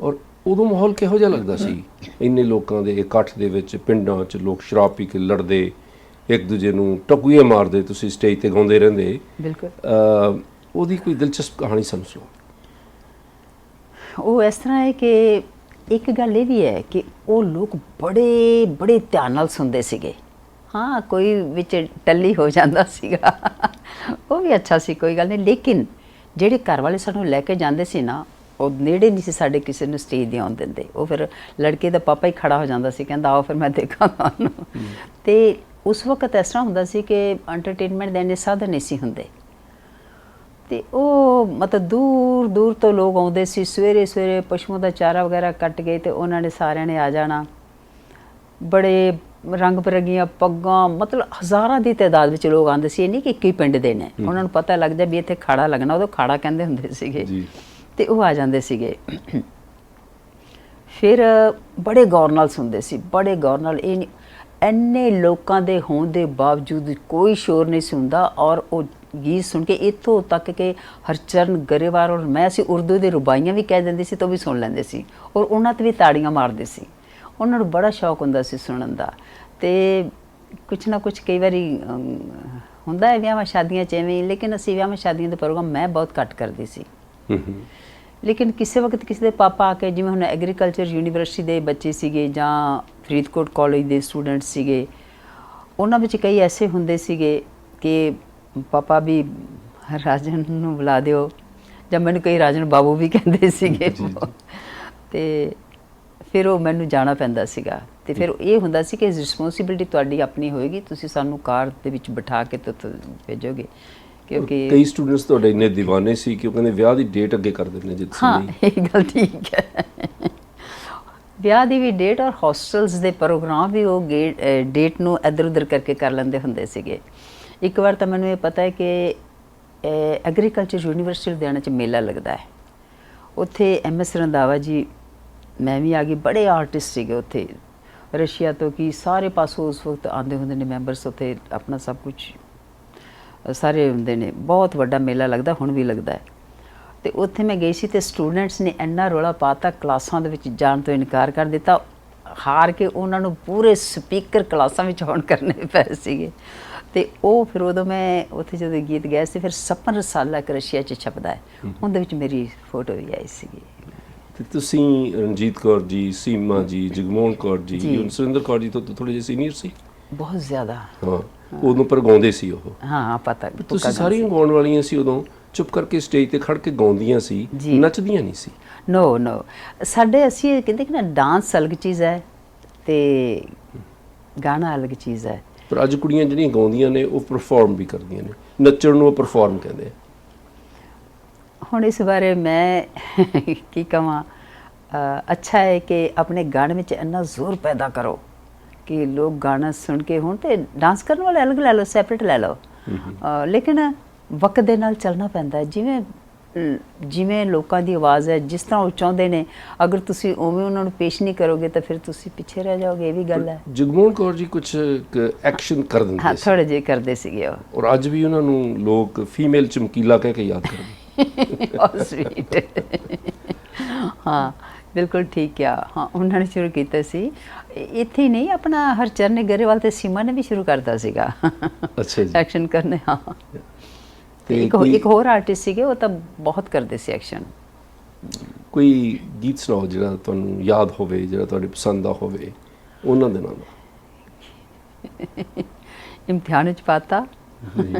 ਔਰ ਉਦੋਂ ਮਾਹੌਲ ਕਿਹੋ ਜਿਹਾ ਲੱਗਦਾ ਸੀ? ਇੰਨੇ ਲੋਕਾਂ ਦੇ ਇਕੱਠ ਦੇ ਵਿੱਚ ਪਿੰਡਾਂ 'ਚ ਲੋਕ ਸ਼ਰਾਬ ਪੀ ਕੇ ਲੜਦੇ ਇੱਕ ਦੂਜੇ ਨੂੰ ਟਕੂਏ ਮਾਰਦੇ ਤੁਸੀਂ ਸਟੇਜ ਤੇ ਗਾਉਂਦੇ ਰਹਿੰਦੇ। ਬਿਲਕੁਲ। ਉਹਦੀ ਕੋਈ ਦਿਲਚਸਪ ਕਹਾਣੀ ਸਾਨੂੰ ਸੁਣਾਓ। ਉਹ ਇਸ ਤਰ੍ਹਾਂ ਹੈ ਕਿ ਇੱਕ ਗੱਲ ਇਹ ਵੀ ਹੈ ਕਿ ਉਹ ਲੋਕ ਬੜੇ ਬੜੇ ਧਿਆਨ ਨਾਲ ਸੁਣਦੇ ਸੀਗੇ। ਹਾਂ ਕੋਈ ਵਿੱਚ ਟੱਲੀ ਹੋ ਜਾਂਦਾ ਸੀਗਾ। ਉਹ ਵੀ ਅੱਛਾ ਸੀ ਕੋਈ ਗੱਲ ਨਹੀਂ। ਲੇਕਿਨ ਜਿਹੜੇ ਘਰ ਵਾਲੇ ਸਾਨੂੰ ਲੈ ਕੇ ਜਾਂਦੇ ਸੀ ਨਾ ਉਹ ਨੇੜੇ ਨਹੀਂ ਸੀ ਸਾਡੇ ਕਿਸੇ ਨੂੰ ਸਟੇਜ ਦੇ ਆਉਣ ਦਿੰਦੇ। ਉਹ ਫਿਰ ਲੜਕੇ ਦਾ ਪਾਪਾ ਹੀ ਖੜਾ ਹੋ ਜਾਂਦਾ ਸੀ ਕਹਿੰਦਾ ਆਓ ਫਿਰ ਮੈਂ ਦੇਖਾਂ ਤੇ ਉਸ ਵਕਤ ਇਸ ਤਰ੍ਹਾਂ ਹੁੰਦਾ ਸੀ ਕਿ ਐਂਟਰਟੇਨਮੈਂਟ ਦੇ ਇੰਨੇ ਸਾਧਨ ਨਹੀਂ ਸੀ ਹੁੰਦੇ। ਤੇ ਉਹ ਮਤਲਬ ਦੂਰ ਦੂਰ ਤੋਂ ਲੋਕ ਆਉਂਦੇ ਸੀ ਸਵੇਰੇ ਸਵੇਰੇ ਪਸ਼ੂਆਂ ਦਾ ਚਾਰਾ ਵਗੈਰਾ ਕੱਟ ਗਏ ਤੇ ਉਹਨਾਂ ਨੇ ਸਾਰਿਆਂ ਨੇ ਆ ਜਾਣਾ। ਬੜੇ ਰੰਗ ਬਰੰਗੀਆਂ ਪੱਗਾਂ ਮਤਲਬ ਹਜ਼ਾਰਾਂ ਦੀ ਤਾਦਾਦ ਵਿੱਚ ਲੋਕ ਆਉਂਦੇ ਸੀ। ਇਹ ਨਹੀਂ ਕਿ ਇੱਕ ਹੀ ਪਿੰਡ ਦੇ ਨੇ। ਉਹਨਾਂ ਨੂੰ ਪਤਾ ਲੱਗਦਾ ਵੀ ਇੱਥੇ ਖਾੜਾ ਲੱਗਣਾ ਉਦੋਂ ਖਾੜਾ ਕਹਿੰਦੇ ਹੁੰਦੇ ਸੀਗੇ। ਜੀ। ਤੇ ਉਹ ਆ ਜਾਂਦੇ ਸੀਗੇ। ਫਿਰ ਬੜੇ ਗੌਰ ਨਾਲ ਸੁਣਦੇ ਸੀ, ਬੜੇ ਗੌਰ ਨਾਲ। ਇਹ ਐਨੇ ਲੋਕਾਂ ਦੇ ਹੋਣ ਦੇ ਬਾਵਜੂਦ ਕੋਈ ਸ਼ੋਰ ਨਹੀਂ ਸੁਣਦਾ ਔਰ ਉਹ ਗੀਤ ਸੁਣ ਕੇ ਇੱਥੋਂ ਤੱਕ ਕਿ ਹਰਚਰਨ ਗਰੇਵਾਲ ਔਰ ਮੈਂ ਅਸੀਂ ਉਰਦੂ ਦੇ ਰੁਬਾਈਆਂ ਵੀ ਕਹਿ ਦਿੰਦੇ ਸੀ ਤਾਂ ਉਹ ਵੀ ਸੁਣ ਲੈਂਦੇ ਸੀ ਔਰ ਉਹਨਾਂ ਤੇ ਵੀ ਤਾੜੀਆਂ ਮਾਰਦੇ ਸੀ। ਉਹਨਾਂ ਨੂੰ ਬੜਾ ਸ਼ੌਕ ਹੁੰਦਾ ਸੀ ਸੁਣਨ ਦਾ। ਤੇ ਕੁਛ ਨਾ ਕੁਛ ਕਈ ਵਾਰੀ ਹੁੰਦਾ ਹੈ ਵਿਆਹਾਂ ਸ਼ਾਦੀਆਂ ਚ ਐਵੇਂ, ਲੇਕਿਨ ਅਸੀਂ ਵਿਆਹਾਂ ਸ਼ਾਦੀਆਂ ਦੇ ਪ੍ਰੋਗਰਾਮ ਮੈਂ ਬਹੁਤ ਘੱਟ ਕਰਦੀ ਸੀ। ਲੇਕਿਨ ਕਿਸੇ ਵਕਤ ਕਿਸੇ ਦੇ ਪਾਪਾ ਆ ਕੇ ਜਿਵੇਂ ਹੁਣ ਐਗਰੀਕਲਚਰ ਯੂਨੀਵਰਸਿਟੀ ਦੇ ਬੱਚੇ ਸੀਗੇ ਜਾਂ ਫਰੀਦਕੋਟ ਕਾਲਜ ਦੇ ਸਟੂਡੈਂਟ ਸੀਗੇ ਉਹਨਾਂ ਵਿੱਚ ਕਈ ਐਸੇ ਹੁੰਦੇ ਸੀਗੇ ਕਿ ਪਾਪਾ ਵੀ ਰਾਜਨ ਨੂੰ ਬੁਲਾ ਦਿਓ ਜਾਂ ਮੈਨੂੰ ਕਈ ਰਾਜਨ ਬਾਬੂ ਵੀ ਕਹਿੰਦੇ ਸੀਗੇ। ਤੇ ਫਿਰ ਉਹ ਮੈਨੂੰ ਜਾਣਾ ਪੈਂਦਾ ਸੀਗਾ। ਤੇ ਫਿਰ ਇਹ ਹੁੰਦਾ ਸੀ ਕਿ ਰਿਸਪੌਂਸਿਬਿਲਟੀ ਤੁਹਾਡੀ ਆਪਣੀ ਹੋਏਗੀ ਤੁਸੀਂ ਸਾਨੂੰ ਕਾਰ ਦੇ ਵਿੱਚ ਬਿਠਾ ਕੇ ਤੇ ਭੇਜੋਗੇ। ਕਿਉਂਕਿ ਕਈ ਸਟੂਡੈਂਟਸ ਤੁਹਾਡੇ ਇੰਨੇ دیਵਾਨੇ ਸੀ ਕਿ ਉਹ ਕਹਿੰਦੇ ਵਿਆਹ ਦੀ ਡੇਟ ਅੱਗੇ ਕਰ ਦਿੰਦੇ ਜੇ ਤੁਸੀਂ ਹਾਂ ਇਹ ਗੱਲ ਠੀਕ ਹੈ। ਵਿਆਹ ਦੀ ਵੀ ਡੇਟ ਔਰ ਹੌਸਟਲਸ ਦੇ ਪ੍ਰੋਗਰਾਮ ਵੀ ਉਹ ਡੇਟ ਨੂੰ ਇੱਧਰ ਉੱਧਰ ਕਰਕੇ ਕਰ ਲੈਂਦੇ ਹੁੰਦੇ ਸੀਗੇ। ਇੱਕ ਵਾਰ ਤਾਂ ਮੈਨੂੰ ਇਹ ਪਤਾ ਹੈ ਕਿ ਐਗਰੀਕਲਚਰ ਯੂਨੀਵਰਸਿਟੀ ਲੁਧਿਆਣਾ ਚ ਮੇਲਾ ਲੱਗਦਾ ਹੈ। ਉੱਥੇ ਐਮ ਐਸ ਰੰਧਾਵਾ ਜੀ ਮੈਂ ਵੀ ਆ ਗਈ ਬੜੇ ਆਰਟਿਸਟ ਸੀਗੇ ਉੱਥੇ। ਰਸ਼ੀਆ ਤੋਂ ਕੀ ਸਾਰੇ ਪਾਸੋਂ ਉਸ ਵਕਤ ਆਉਂਦੇ ਹੁੰਦੇ ਨੇ ਮੈਂਬਰਸ ਉੱਥੇ ਆਪਣਾ ਸਭ ਕੁਝ ਸਾਰੇ ਹੁੰਦੇ ਨੇ। ਬਹੁਤ ਵੱਡਾ ਮੇਲਾ ਲੱਗਦਾ ਹੁਣ ਵੀ ਲੱਗਦਾ ਹੈ। ਤੇ ਉੱਥੇ ਮੈਂ ਗਈ ਸੀ ਤੇ ਸਟੂਡੈਂਟਸ ਨੇ ਇੰਨਾ ਰੋਲਾ ਪਾਤਾ ਕਲਾਸਾਂ ਦੇ ਵਿੱਚ ਜਾਣ ਤੋਂ ਇਨਕਾਰ ਕਰ ਦਿੱਤਾ। ਹਾਰ ਕੇ ਉਹਨਾਂ ਨੂੰ ਪੂਰੇ ਸਪੀਕਰ ਕਲਾਸਾਂ ਵਿੱਚ ਆਨ ਕਰਨੇ ਪਏ ਸੀਗੇ। ਤੇ ਉਹ ਫਿਰ ਉਦੋਂ ਮੈਂ ਉੱਥੇ ਜਦੋਂ ਗੀਤ ਗਾਇਆ ਸੀ ਫਿਰ ਸਪਨ ਰਸਾਲਾ ਇੱਕ ਰਸ਼ੀਆ 'ਚ ਛਪਦਾ ਹੈ। ਉਹਦੇ ਵਿੱਚ ਮੇਰੀ ਫੋਟੋ ਵੀ ਆਈ ਸੀਗੀ। ਤੇ ਤੁਸੀਂ ਰਣਜੀਤ ਕੌਰ ਜੀ ਸੀਮਾ ਜੀ ਜਗਮੋਹਨ ਕੌਰ ਜੀ ਸੁਰਿੰਦਰ ਕੌਰ ਜੀ ਤੋਂ ਥੋੜੇ ਜਿਹੇ ਸੀਨੀਅਰ ਸੀ? ਬਹੁਤ ਜ਼ਿਆਦਾ। ਹਾਂ। ਉਦੋਂ ਪਰ ਗਾਉਂਦੇ ਸੀ ਉਹ। ਹਾਂ ਪਤਾ ਤੁਸੀਂ ਸਾਰੀਆਂ ਗਾਉਣ ਵਾਲੀਆਂ ਸੀ ਉਦੋਂ ਚੁੱਪ ਕਰਕੇ ਸਟੇਜ ਤੇ ਖੜ ਕੇ ਗਾਉਂਦੀਆਂ ਸੀ। ਨੱਚਦੀਆਂ ਨਹੀਂ ਸੀ। ਨੋ ਨੋ। ਸਾਡੇ ਅਸੀਂ ਇਹ ਕਹਿੰਦੇ ਕਿ ਨਾ ਡਾਂਸ ਅਲੱਗ ਚੀਜ਼ ਹੈ ਤੇ ਗਾਣਾ ਅਲੱਗ ਚੀਜ਼ ਹੈ। ਪਰ ਅੱਜ ਕੁੜੀਆਂ ਜਿਹੜੀਆਂ ਗਾਉਂਦੀਆਂ ਨੇ ਉਹ ਪਰਫਾਰਮ ਵੀ ਕਰਦੀਆਂ ਨੇ। ਨੱਚਣ ਨੂੰ ਉਹ ਪਰਫਾਰਮ ਕਹਿੰਦੇ ਆ। ਹੁਣ ਇਸ ਬਾਰੇ ਮੈਂ ਕੀ ਕਹਾਂ ਅੱਛਾ ਹੈ ਕਿ ਆਪਣੇ ਗਾਣੇ ਵਿੱਚ ਇੰਨਾ ਜ਼ੋਰ ਪੈਦਾ ਕਰੋ। ਕਿ ਲੋਕ ਗਾਣਾ ਸੁਣ ਕੇ ਹੁਣ ਤੇ ਡਾਂਸ ਕਰਨ ਵਾਲੇ ਅਲੱਗ ਲੈ ਲਓ ਸੈਪਰੇਟ ਲੈ ਲਓ। ਲੇਕਿਨ ਵਕਤ ਦੇ ਨਾਲ ਚੱਲਣਾ ਪੈਂਦਾ ਹੈ। ਜਿਵੇਂ ਜਿਵੇਂ ਲੋਕਾਂ ਦੀ ਆਵਾਜ਼ ਹੈ ਜਿਸ ਤਰ੍ਹਾਂ ਉਹ ਚਾਹੁੰਦੇ ਨੇ ਅਗਰ ਤੁਸੀਂ ਉਵੇਂ ਉਹਨਾਂ ਨੂੰ ਪੇਸ਼ ਨਹੀਂ ਕਰੋਗੇ ਤਾਂ ਫਿਰ ਤੁਸੀਂ ਪਿੱਛੇ ਰਹਿ ਜਾਓਗੇ ਇਹ ਵੀ ਗੱਲ ਹੈ। ਜਗਮੋਹਨ ਕੌਰ ਜੀ ਕੁਝ ਐਕਸ਼ਨ ਕਰ ਹਾਂ ਦਿੰਦੇ ਸੀ। ਥੋੜੇ ਜਿਹੇ ਕਰਦੇ ਸੀਗੇ ਉਹ। ਔਰ ਅੱਜ ਵੀ ਉਹਨਾਂ ਨੂੰ ਲੋਕ ਫੀਮੇਲ ਚਮਕੀਲਾ ਕਹਿ ਕੇ ਯਾਦ ਕਰਦੇ ਔਰ ਸਵੀਟ *laughs* ਹਾਂ ਬਿਲਕੁਲ ਠੀਕ ਆ ਹਾਂ ਉਹਨਾਂ ਨੇ ਸ਼ੁਰੂ ਕੀਤਾ ਸੀ। ਇੱਥੇ ਨਹੀਂ ਆਪਣਾ ਹਰਚਰਨ ਗਰੇਵਾਲ ਤੇ ਸੀਮਾ ਨੇ ਵੀ ਸ਼ੁਰੂ ਕਰਤਾ ਸੀਗਾ। ਅੱਛਾ ਜੀ। ਐਕਸ਼ਨ ਕਰਨੇ ਹਾਂ। ਤੇ ਇੱਕ ਇੱਕ ਹੋਰ ਆਰਟਿਸਟ ਸੀਗੇ ਉਹ ਤਾਂ ਬਹੁਤ ਕਰਦੇ ਸੀ ਐਕਸ਼ਨ ਕੋਈ ਗੀਤ ਸੁਣਾਓ ਜਿਹੜਾ ਤੁਹਾਨੂੰ ਯਾਦ ਹੋਵੇ ਜਿਹੜਾ ਤੁਹਾਡੇ ਪਸੰਦ ਦਾ ਹੋਵੇ ਉਹਨਾਂ ਦੇ ਨਾਲ *laughs* ਇਮਤਿਹਾਨ ਵਿੱਚ ਪਾਤਾ *coughs* ਜੀ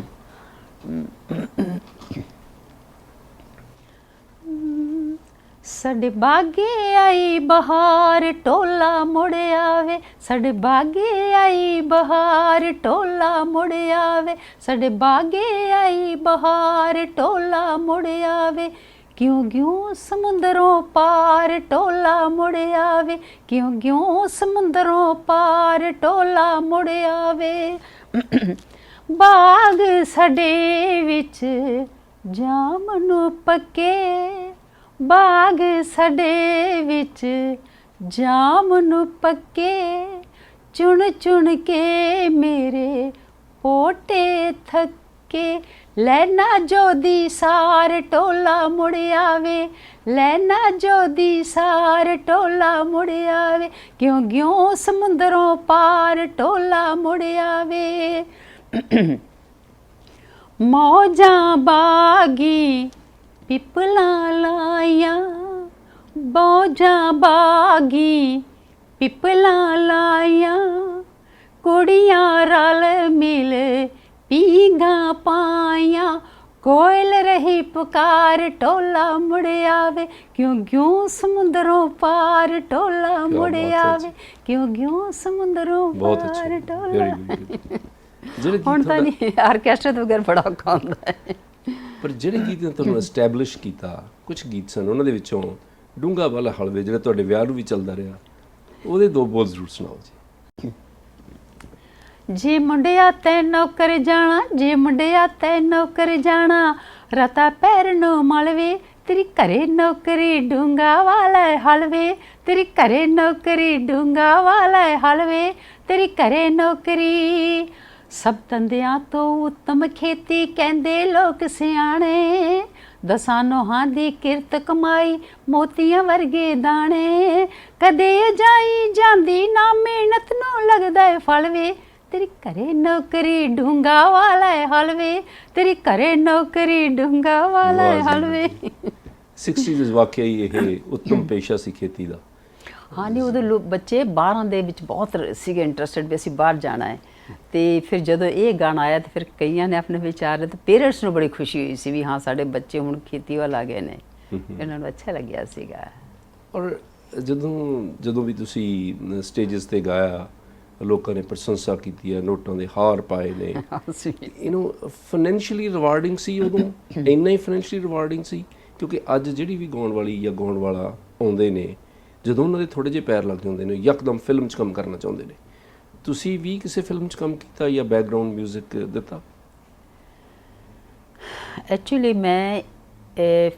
ਸਾਡੇ ਬਾਗੇ ਆਈ ਬਹਾਰ ਟੋਲਾ ਮੁੜ ਆਵੇ। ਸਾਡੇ ਬਾਗੇ ਆਈ ਬਹਾਰ ਟੋਲਾ ਮੁੜ ਆਵੇ। ਸਾਡੇ ਬਾਗੇ ਆਈ ਬਹਾਰ ਟੋਲਾ ਮੁੜ ਆਵੇ। ਕਿਉਂ ਕਿਉਂ ਸਮੁੰਦਰੋਂ ਪਾਰ ਟੋਲਾ ਮੁੜ ਆਵੇ। ਕਿਉਂ ਕਿਉਂ ਸਮੁੰਦਰੋਂ ਪਾਰ ਟੋਲਾ ਮੁੜ ਆਵੇ। ਬਾਗ ਸਾਡੇ ਵਿੱਚ ਜਾਮਨ ਪੱਕੇ। ਬਾਗ ਸਾਡੇ ਵਿੱਚ ਜਾਮਨ ਪੱਕੇ, ਚੁਣ ਚੁਣ ਕੇ ਮੇਰੇ ਪੋਟੇ ਥੱਕੇ। ਲੈਣਾ ਜੋਦੀ ਸਾਰ ਟੋਲਾ ਮੁੜ ਆਵੇ ਲੈਣਾ ਜੋਦੀ ਸਾਰ ਟੋਲਾ ਮੁੜ ਆਵੇ। ਕਿਉਂ ਕਿਉਂ ਸਮੁੰਦਰੋਂ ਪਾਰ ਟੋਲਾ ਮੁੜ ਆਵੇ? ਮੌਜਾਂ ਬਾਗੀ ਪਿਪਲਾਂ ਲਾਇਆ ਬੋਝਾਂ ਬਾਗੀ ਪਿਪਲਾਂ ਲਾਇਆ ਕੁੜੀਆਂ ਰਲ ਮਿਲ ਪੀਂਗਾ ਪਾਇਆ ਕੋਇਲ ਰਹੀ ਪੁਕਾਰ ਟੋਲਾ ਮੁੜ ਆਵੇ ਕਿਉਂ ਕਿਉਂ ਸਮੁੰਦਰੋਂ ਪਾਰ ਟੋਲਾ ਮੁੜ ਆਵੇ। ਕਿਉਂ ਕਿਉਂ ਸਮੁੰਦਰੋਂ ਪਾਰ ਟੋਲਾ ਜਿਹੜੇ ਹੁਣ ਤਾਂ ਨਹੀਂ ਆਰਕੈਸਟਰਾ ਤੋਂ ਬਗੈਰ ਬੜਾ ਔਖਾ ਹੁੰਦਾ ਹੈ ਪਰ ਜਿਹੜੇ ਗੀਤ ਨੇ ਤੁਹਾਨੂੰ ਐਸਟੈਬਲਿਸ਼ ਕੀਤਾ ਕੁਝ ਗੀਤ ਸਨ ਉਹਨਾਂ ਦੇ ਵਿੱਚੋਂ ਡੂੰਗਾ ਵਾਲਾ ਹਲਵੇ ਜਿਹੜਾ ਤੁਹਾਡੇ ਵਿਆਹ ਨੂੰ ਵੀ ਚੱਲਦਾ ਰਿਹਾ ਉਹਦੇ ਦੋ ਬੋਲ ਜ਼ਰੂਰ ਸੁਣਾਓ ਜੀ। ਜੇ ਮੁੰਡਿਆ ਤੈ ਨੌਕਰ ਜਾਣਾ ਜੇ ਮੁੰਡਿਆ ਤੈ ਨੌਕਰ ਜਾਣਾ ਰਤਾ ਪੈਰ ਨੂੰ ਮਲਵੇ ਤੇਰੀ ਘਰੇ ਨੌਕਰੀ ਡੂੰਗਾ ਵਾਲਾ ਹਲਵੇ ਤੇਰੀ ਘਰੇ ਨੌਕਰੀ ਡੂੰਗਾ ਵਾਲਾ ਹਲਵੇ ਤੇਰੀ ਘਰੇ ਨੌਕਰੀ ਸਭ ਧੰਦਿਆਂ ਤੋਂ ਉੱਤਮ ਖੇਤੀ ਕਹਿੰਦੇ ਲੋਕ ਸਿਆਣੇ। ਦਸਾਂ ਨੋਹਾਂ ਦੀ ਕਿਰਤ ਕਮਾਈ ਮੋਤੀਆਂ ਵਰਗੇ ਦਾਣੇ। ਕਦੇ ਜਾਈ ਜਾਂਦੀ ਨਾ ਮਿਹਨਤ ਨੂੰ ਲੱਗਦਾ ਏ ਫਲ ਵੇ। ਤੇਰੀ ਘਰੇ ਨੌਕਰੀ ਢੂੰਗਾ ਵਾਲਾ ਹੈ ਹਲਵੇ ਤੇਰੀ ਘਰੇ ਨੌਕਰੀ ਢੂੰਗਾ ਵਾਲਾ ਜੀ, ਹਲਵੇ 60s ਵਿੱਚ ਵਾਕਿਆ ਹੀ ਇਹ ਉੱਤਮ ਪੇਸ਼ਾ ਸੀ ਖੇਤੀ ਦਾ। ਹਾਂ ਨਹੀਂ ਉਹਦੇ ਲੋ- ਬੱਚੇ ਬਾਹਰਾਂ ਦੇ ਵਿੱਚ ਬਹੁਤ ਸੀਗੇ ਇੰਟਰਸਟਡ ਵੀ ਅਸੀਂ ਬਾਹਰ ਜਾਣਾ ਹੈ ਤੇ ਫਿਰ ਜਦੋਂ ਇਹ ਗਾਣਾ ਆਇਆ ਤੇ ਫਿਰ ਕਈਆਂ ਨੇ ਆਪਣੇ ਵਿਚਾਰ ਤੇ ਪੇਰੈਂਟਸ ਨੂੰ ਬੜੀ ਖੁਸ਼ੀ ਹੋਈ ਸੀ ਵੀ ਹਾਂ ਸਾਡੇ ਬੱਚੇ ਹੁਣ ਖੇਤੀ ਵੱਲ ਆ ਗਏ ਨੇ। ਇਹਨਾਂ ਨੂੰ ਅੱਛਾ ਲੱਗਿਆ ਸੀਗਾ। ਔਰ ਜਦੋਂ ਜਦੋਂ ਵੀ ਤੁਸੀਂ ਸਟੇजेस ਤੇ ਗਾਇਆ ਲੋਕਾਂ ਨੇ ਪ੍ਰਸ਼ੰਸਾ ਕੀਤੀ ਹੈ ਨੋਟਾਂ ਦੇ ਹਾਰ ਪਾਏ ਨੇ। ਯੂ نو ਫਾਈਨੈਂਸ਼ੀਅਲੀ ਰਿਵਾਰਡਿੰਗ ਸੀ ਉਦੋਂ? *coughs* ਇੰਨਾ ਹੀ ਫਾਈਨੈਂਸ਼ੀਅਲੀ ਰਿਵਾਰਡਿੰਗ ਸੀ? ਕਿਉਂਕਿ ਅੱਜ ਜਿਹੜੀ ਵੀ ਗਾਉਣ ਵਾਲੀ ਜਾਂ ਗਾਉਣ ਵਾਲਾ ਆਉਂਦੇ ਨੇ ਜਦੋਂ ਉਹਨਾਂ ਦੇ ਥੋੜੇ ਜਿਹੇ ਪੈਰ ਲੱਗ ਜਾਂਦੇ ਨੇ ਯਕਦਮ ਫਿਲਮ 'ਚ ਕੰਮ ਕਰਨਾ ਚਾਹੁੰਦੇ ਨੇ। ਤੁਸੀਂ ਵੀ ਕਿਸੇ ਫਿਲਮ 'ਚ ਕੰਮ ਕੀਤਾ ਜਾਂ ਬੈਕਗ੍ਰਾਉਂਡ 뮤직 ਦਿੱਤਾ? ਐਕਚੁਅਲੀ ਮੈਂ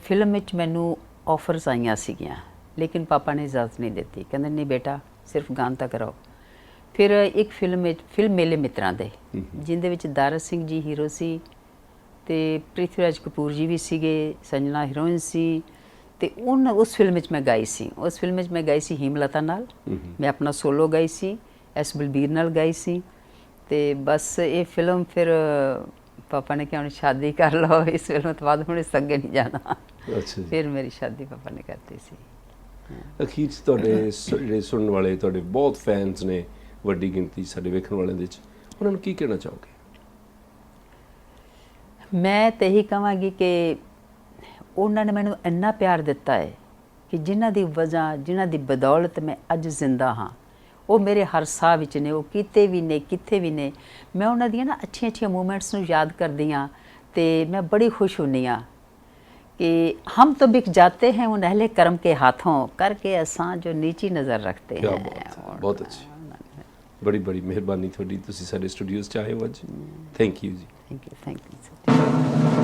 ਫਿਲਮ ਵਿੱਚ ਮੈਨੂੰ ਆਫਰਸ ਆਈਆਂ ਸੀਗੀਆਂ ਲੇਕਿਨ ਪਾਪਾ ਨੇ ਇਜਾਜ਼ਤ ਨਹੀਂ ਦਿੱਤੀ। ਕਹਿੰਦੇ ਨਹੀਂ ਬੇਟਾ ਸਿਰਫ ਗਾਣ ਤੱਕ ਰਹੋ ਫਿਰ ਇੱਕ ਫਿਲਮ ਵਿੱਚ ਫਿਲਮ ਮੇਲੇ ਮਿੱਤਰਾਂ ਦੇ ਜਿੰਦੇ ਵਿੱਚ ਦਾਰਾ ਸਿੰਘ ਜੀ ਹੀਰੋ ਸੀ ਤੇ ਪ੍ਰਿਥਵੀਰਾਜ ਕਪੂਰ ਜੀ ਵੀ ਸੀਗੇ ਸੰਜਨਾ ਹੀਰੋਇਨ ਸੀ ਤੇ ਉਨ ਉਸ ਫਿਲਮ ਵਿੱਚ ਮੈਂ ਗਾਈ ਸੀ। ਉਸ ਫਿਲਮ ਵਿੱਚ ਮੈਂ ਗਾਈ ਸੀ ਹਿਮਲਤਾ ਨਾਲ। ਮੈਂ ਆਪਣਾ ਸੋਲੋ ਗਾਈ ਸੀ। ਐਸ ਬਲਬੀਰ ਨਾਲ ਗਾਈ ਸੀ ਤੇ ਬਸ ਇਹ ਫਿਲਮ ਫਿਰ ਪਾਪਾ ਨੇ ਕਿਹਾ ਹੁਣ ਸ਼ਾਦੀ ਕਰ ਲਓ ਇਸ ਫਿਲਮ ਤੋਂ ਬਾਅਦ ਹੁਣ ਇਸ ਅੱਗੇ ਨਹੀਂ ਜਾਣਾ। ਅੱਛਾ ਜੀ। ਫਿਰ ਮੇਰੀ ਸ਼ਾਦੀ ਪਾਪਾ ਨੇ ਕਰਤੀ ਸੀ। ਅਖੀਰ 'ਚ ਤੁਹਾਡੇ ਸ- ਜਿਹੜੇ ਸੁਣਨ ਵਾਲੇ ਤੁਹਾਡੇ ਬਹੁਤ ਫੈਨਸ ਨੇ ਵੱਡੀ ਗਿਣਤੀ ਸਾਡੇ ਵੇਖਣ ਵਾਲਿਆਂ ਦੇ ਵਿੱਚ ਉਹਨਾਂ ਨੂੰ ਕੀ ਕਹਿਣਾ ਚਾਹੋਗੇ? ਮੈਂ ਤੇ ਇਹੀ ਕਹਾਂਗੀ ਕਿ ਉਹਨਾਂ ਨੇ ਮੈਨੂੰ ਇੰਨਾ ਪਿਆਰ ਦਿੱਤਾ ਹੈ ਕਿ ਜਿਨ੍ਹਾਂ ਦੀ ਵਜ੍ਹਾ ਜਿਨ੍ਹਾਂ ਦੀ ਬਦੌਲਤ ਮੈਂ ਅੱਜ ਜ਼ਿੰਦਾ ਹਾਂ। ਉਹ ਮੇਰੇ ਹਰ ਸਾਹ ਵਿੱਚ ਨੇ ਉਹ ਕਿਤੇ ਵੀ ਨੇ ਕਿੱਥੇ ਵੀ ਨੇ ਮੈਂ ਉਹਨਾਂ ਦੀਆਂ ਨਾ ਅੱਛੀਆਂ ਅੱਛੀਆਂ ਮੂਮੈਂਟਸ ਨੂੰ ਯਾਦ ਕਰਦੀ ਹਾਂ ਤੇ ਮੈਂ ਬੜੀ ਖੁਸ਼ ਹੁੰਨੀ ਹਾਂ कि हम तो बिक जाते हैं उन अहले कर्म के हाथों करके असां जो नीची नज़र रखते ਕੀ हैं ਬਾਤ ਹੈ ਬਹੁਤ ਅੱਛੀ ਬੜੀ ਬੜੀ ਮਿਹਰਬਾਨੀ ਤੁਹਾਡੀ ਤੁਸੀਂ ਸਾਡੇ ਸਟੂਡੀਓਜ਼ ਚ ਆਏ ਹੋ ਅੱਜ ਥੈਂਕ ਯੂ ਜੀ थैंक यू थैंक यू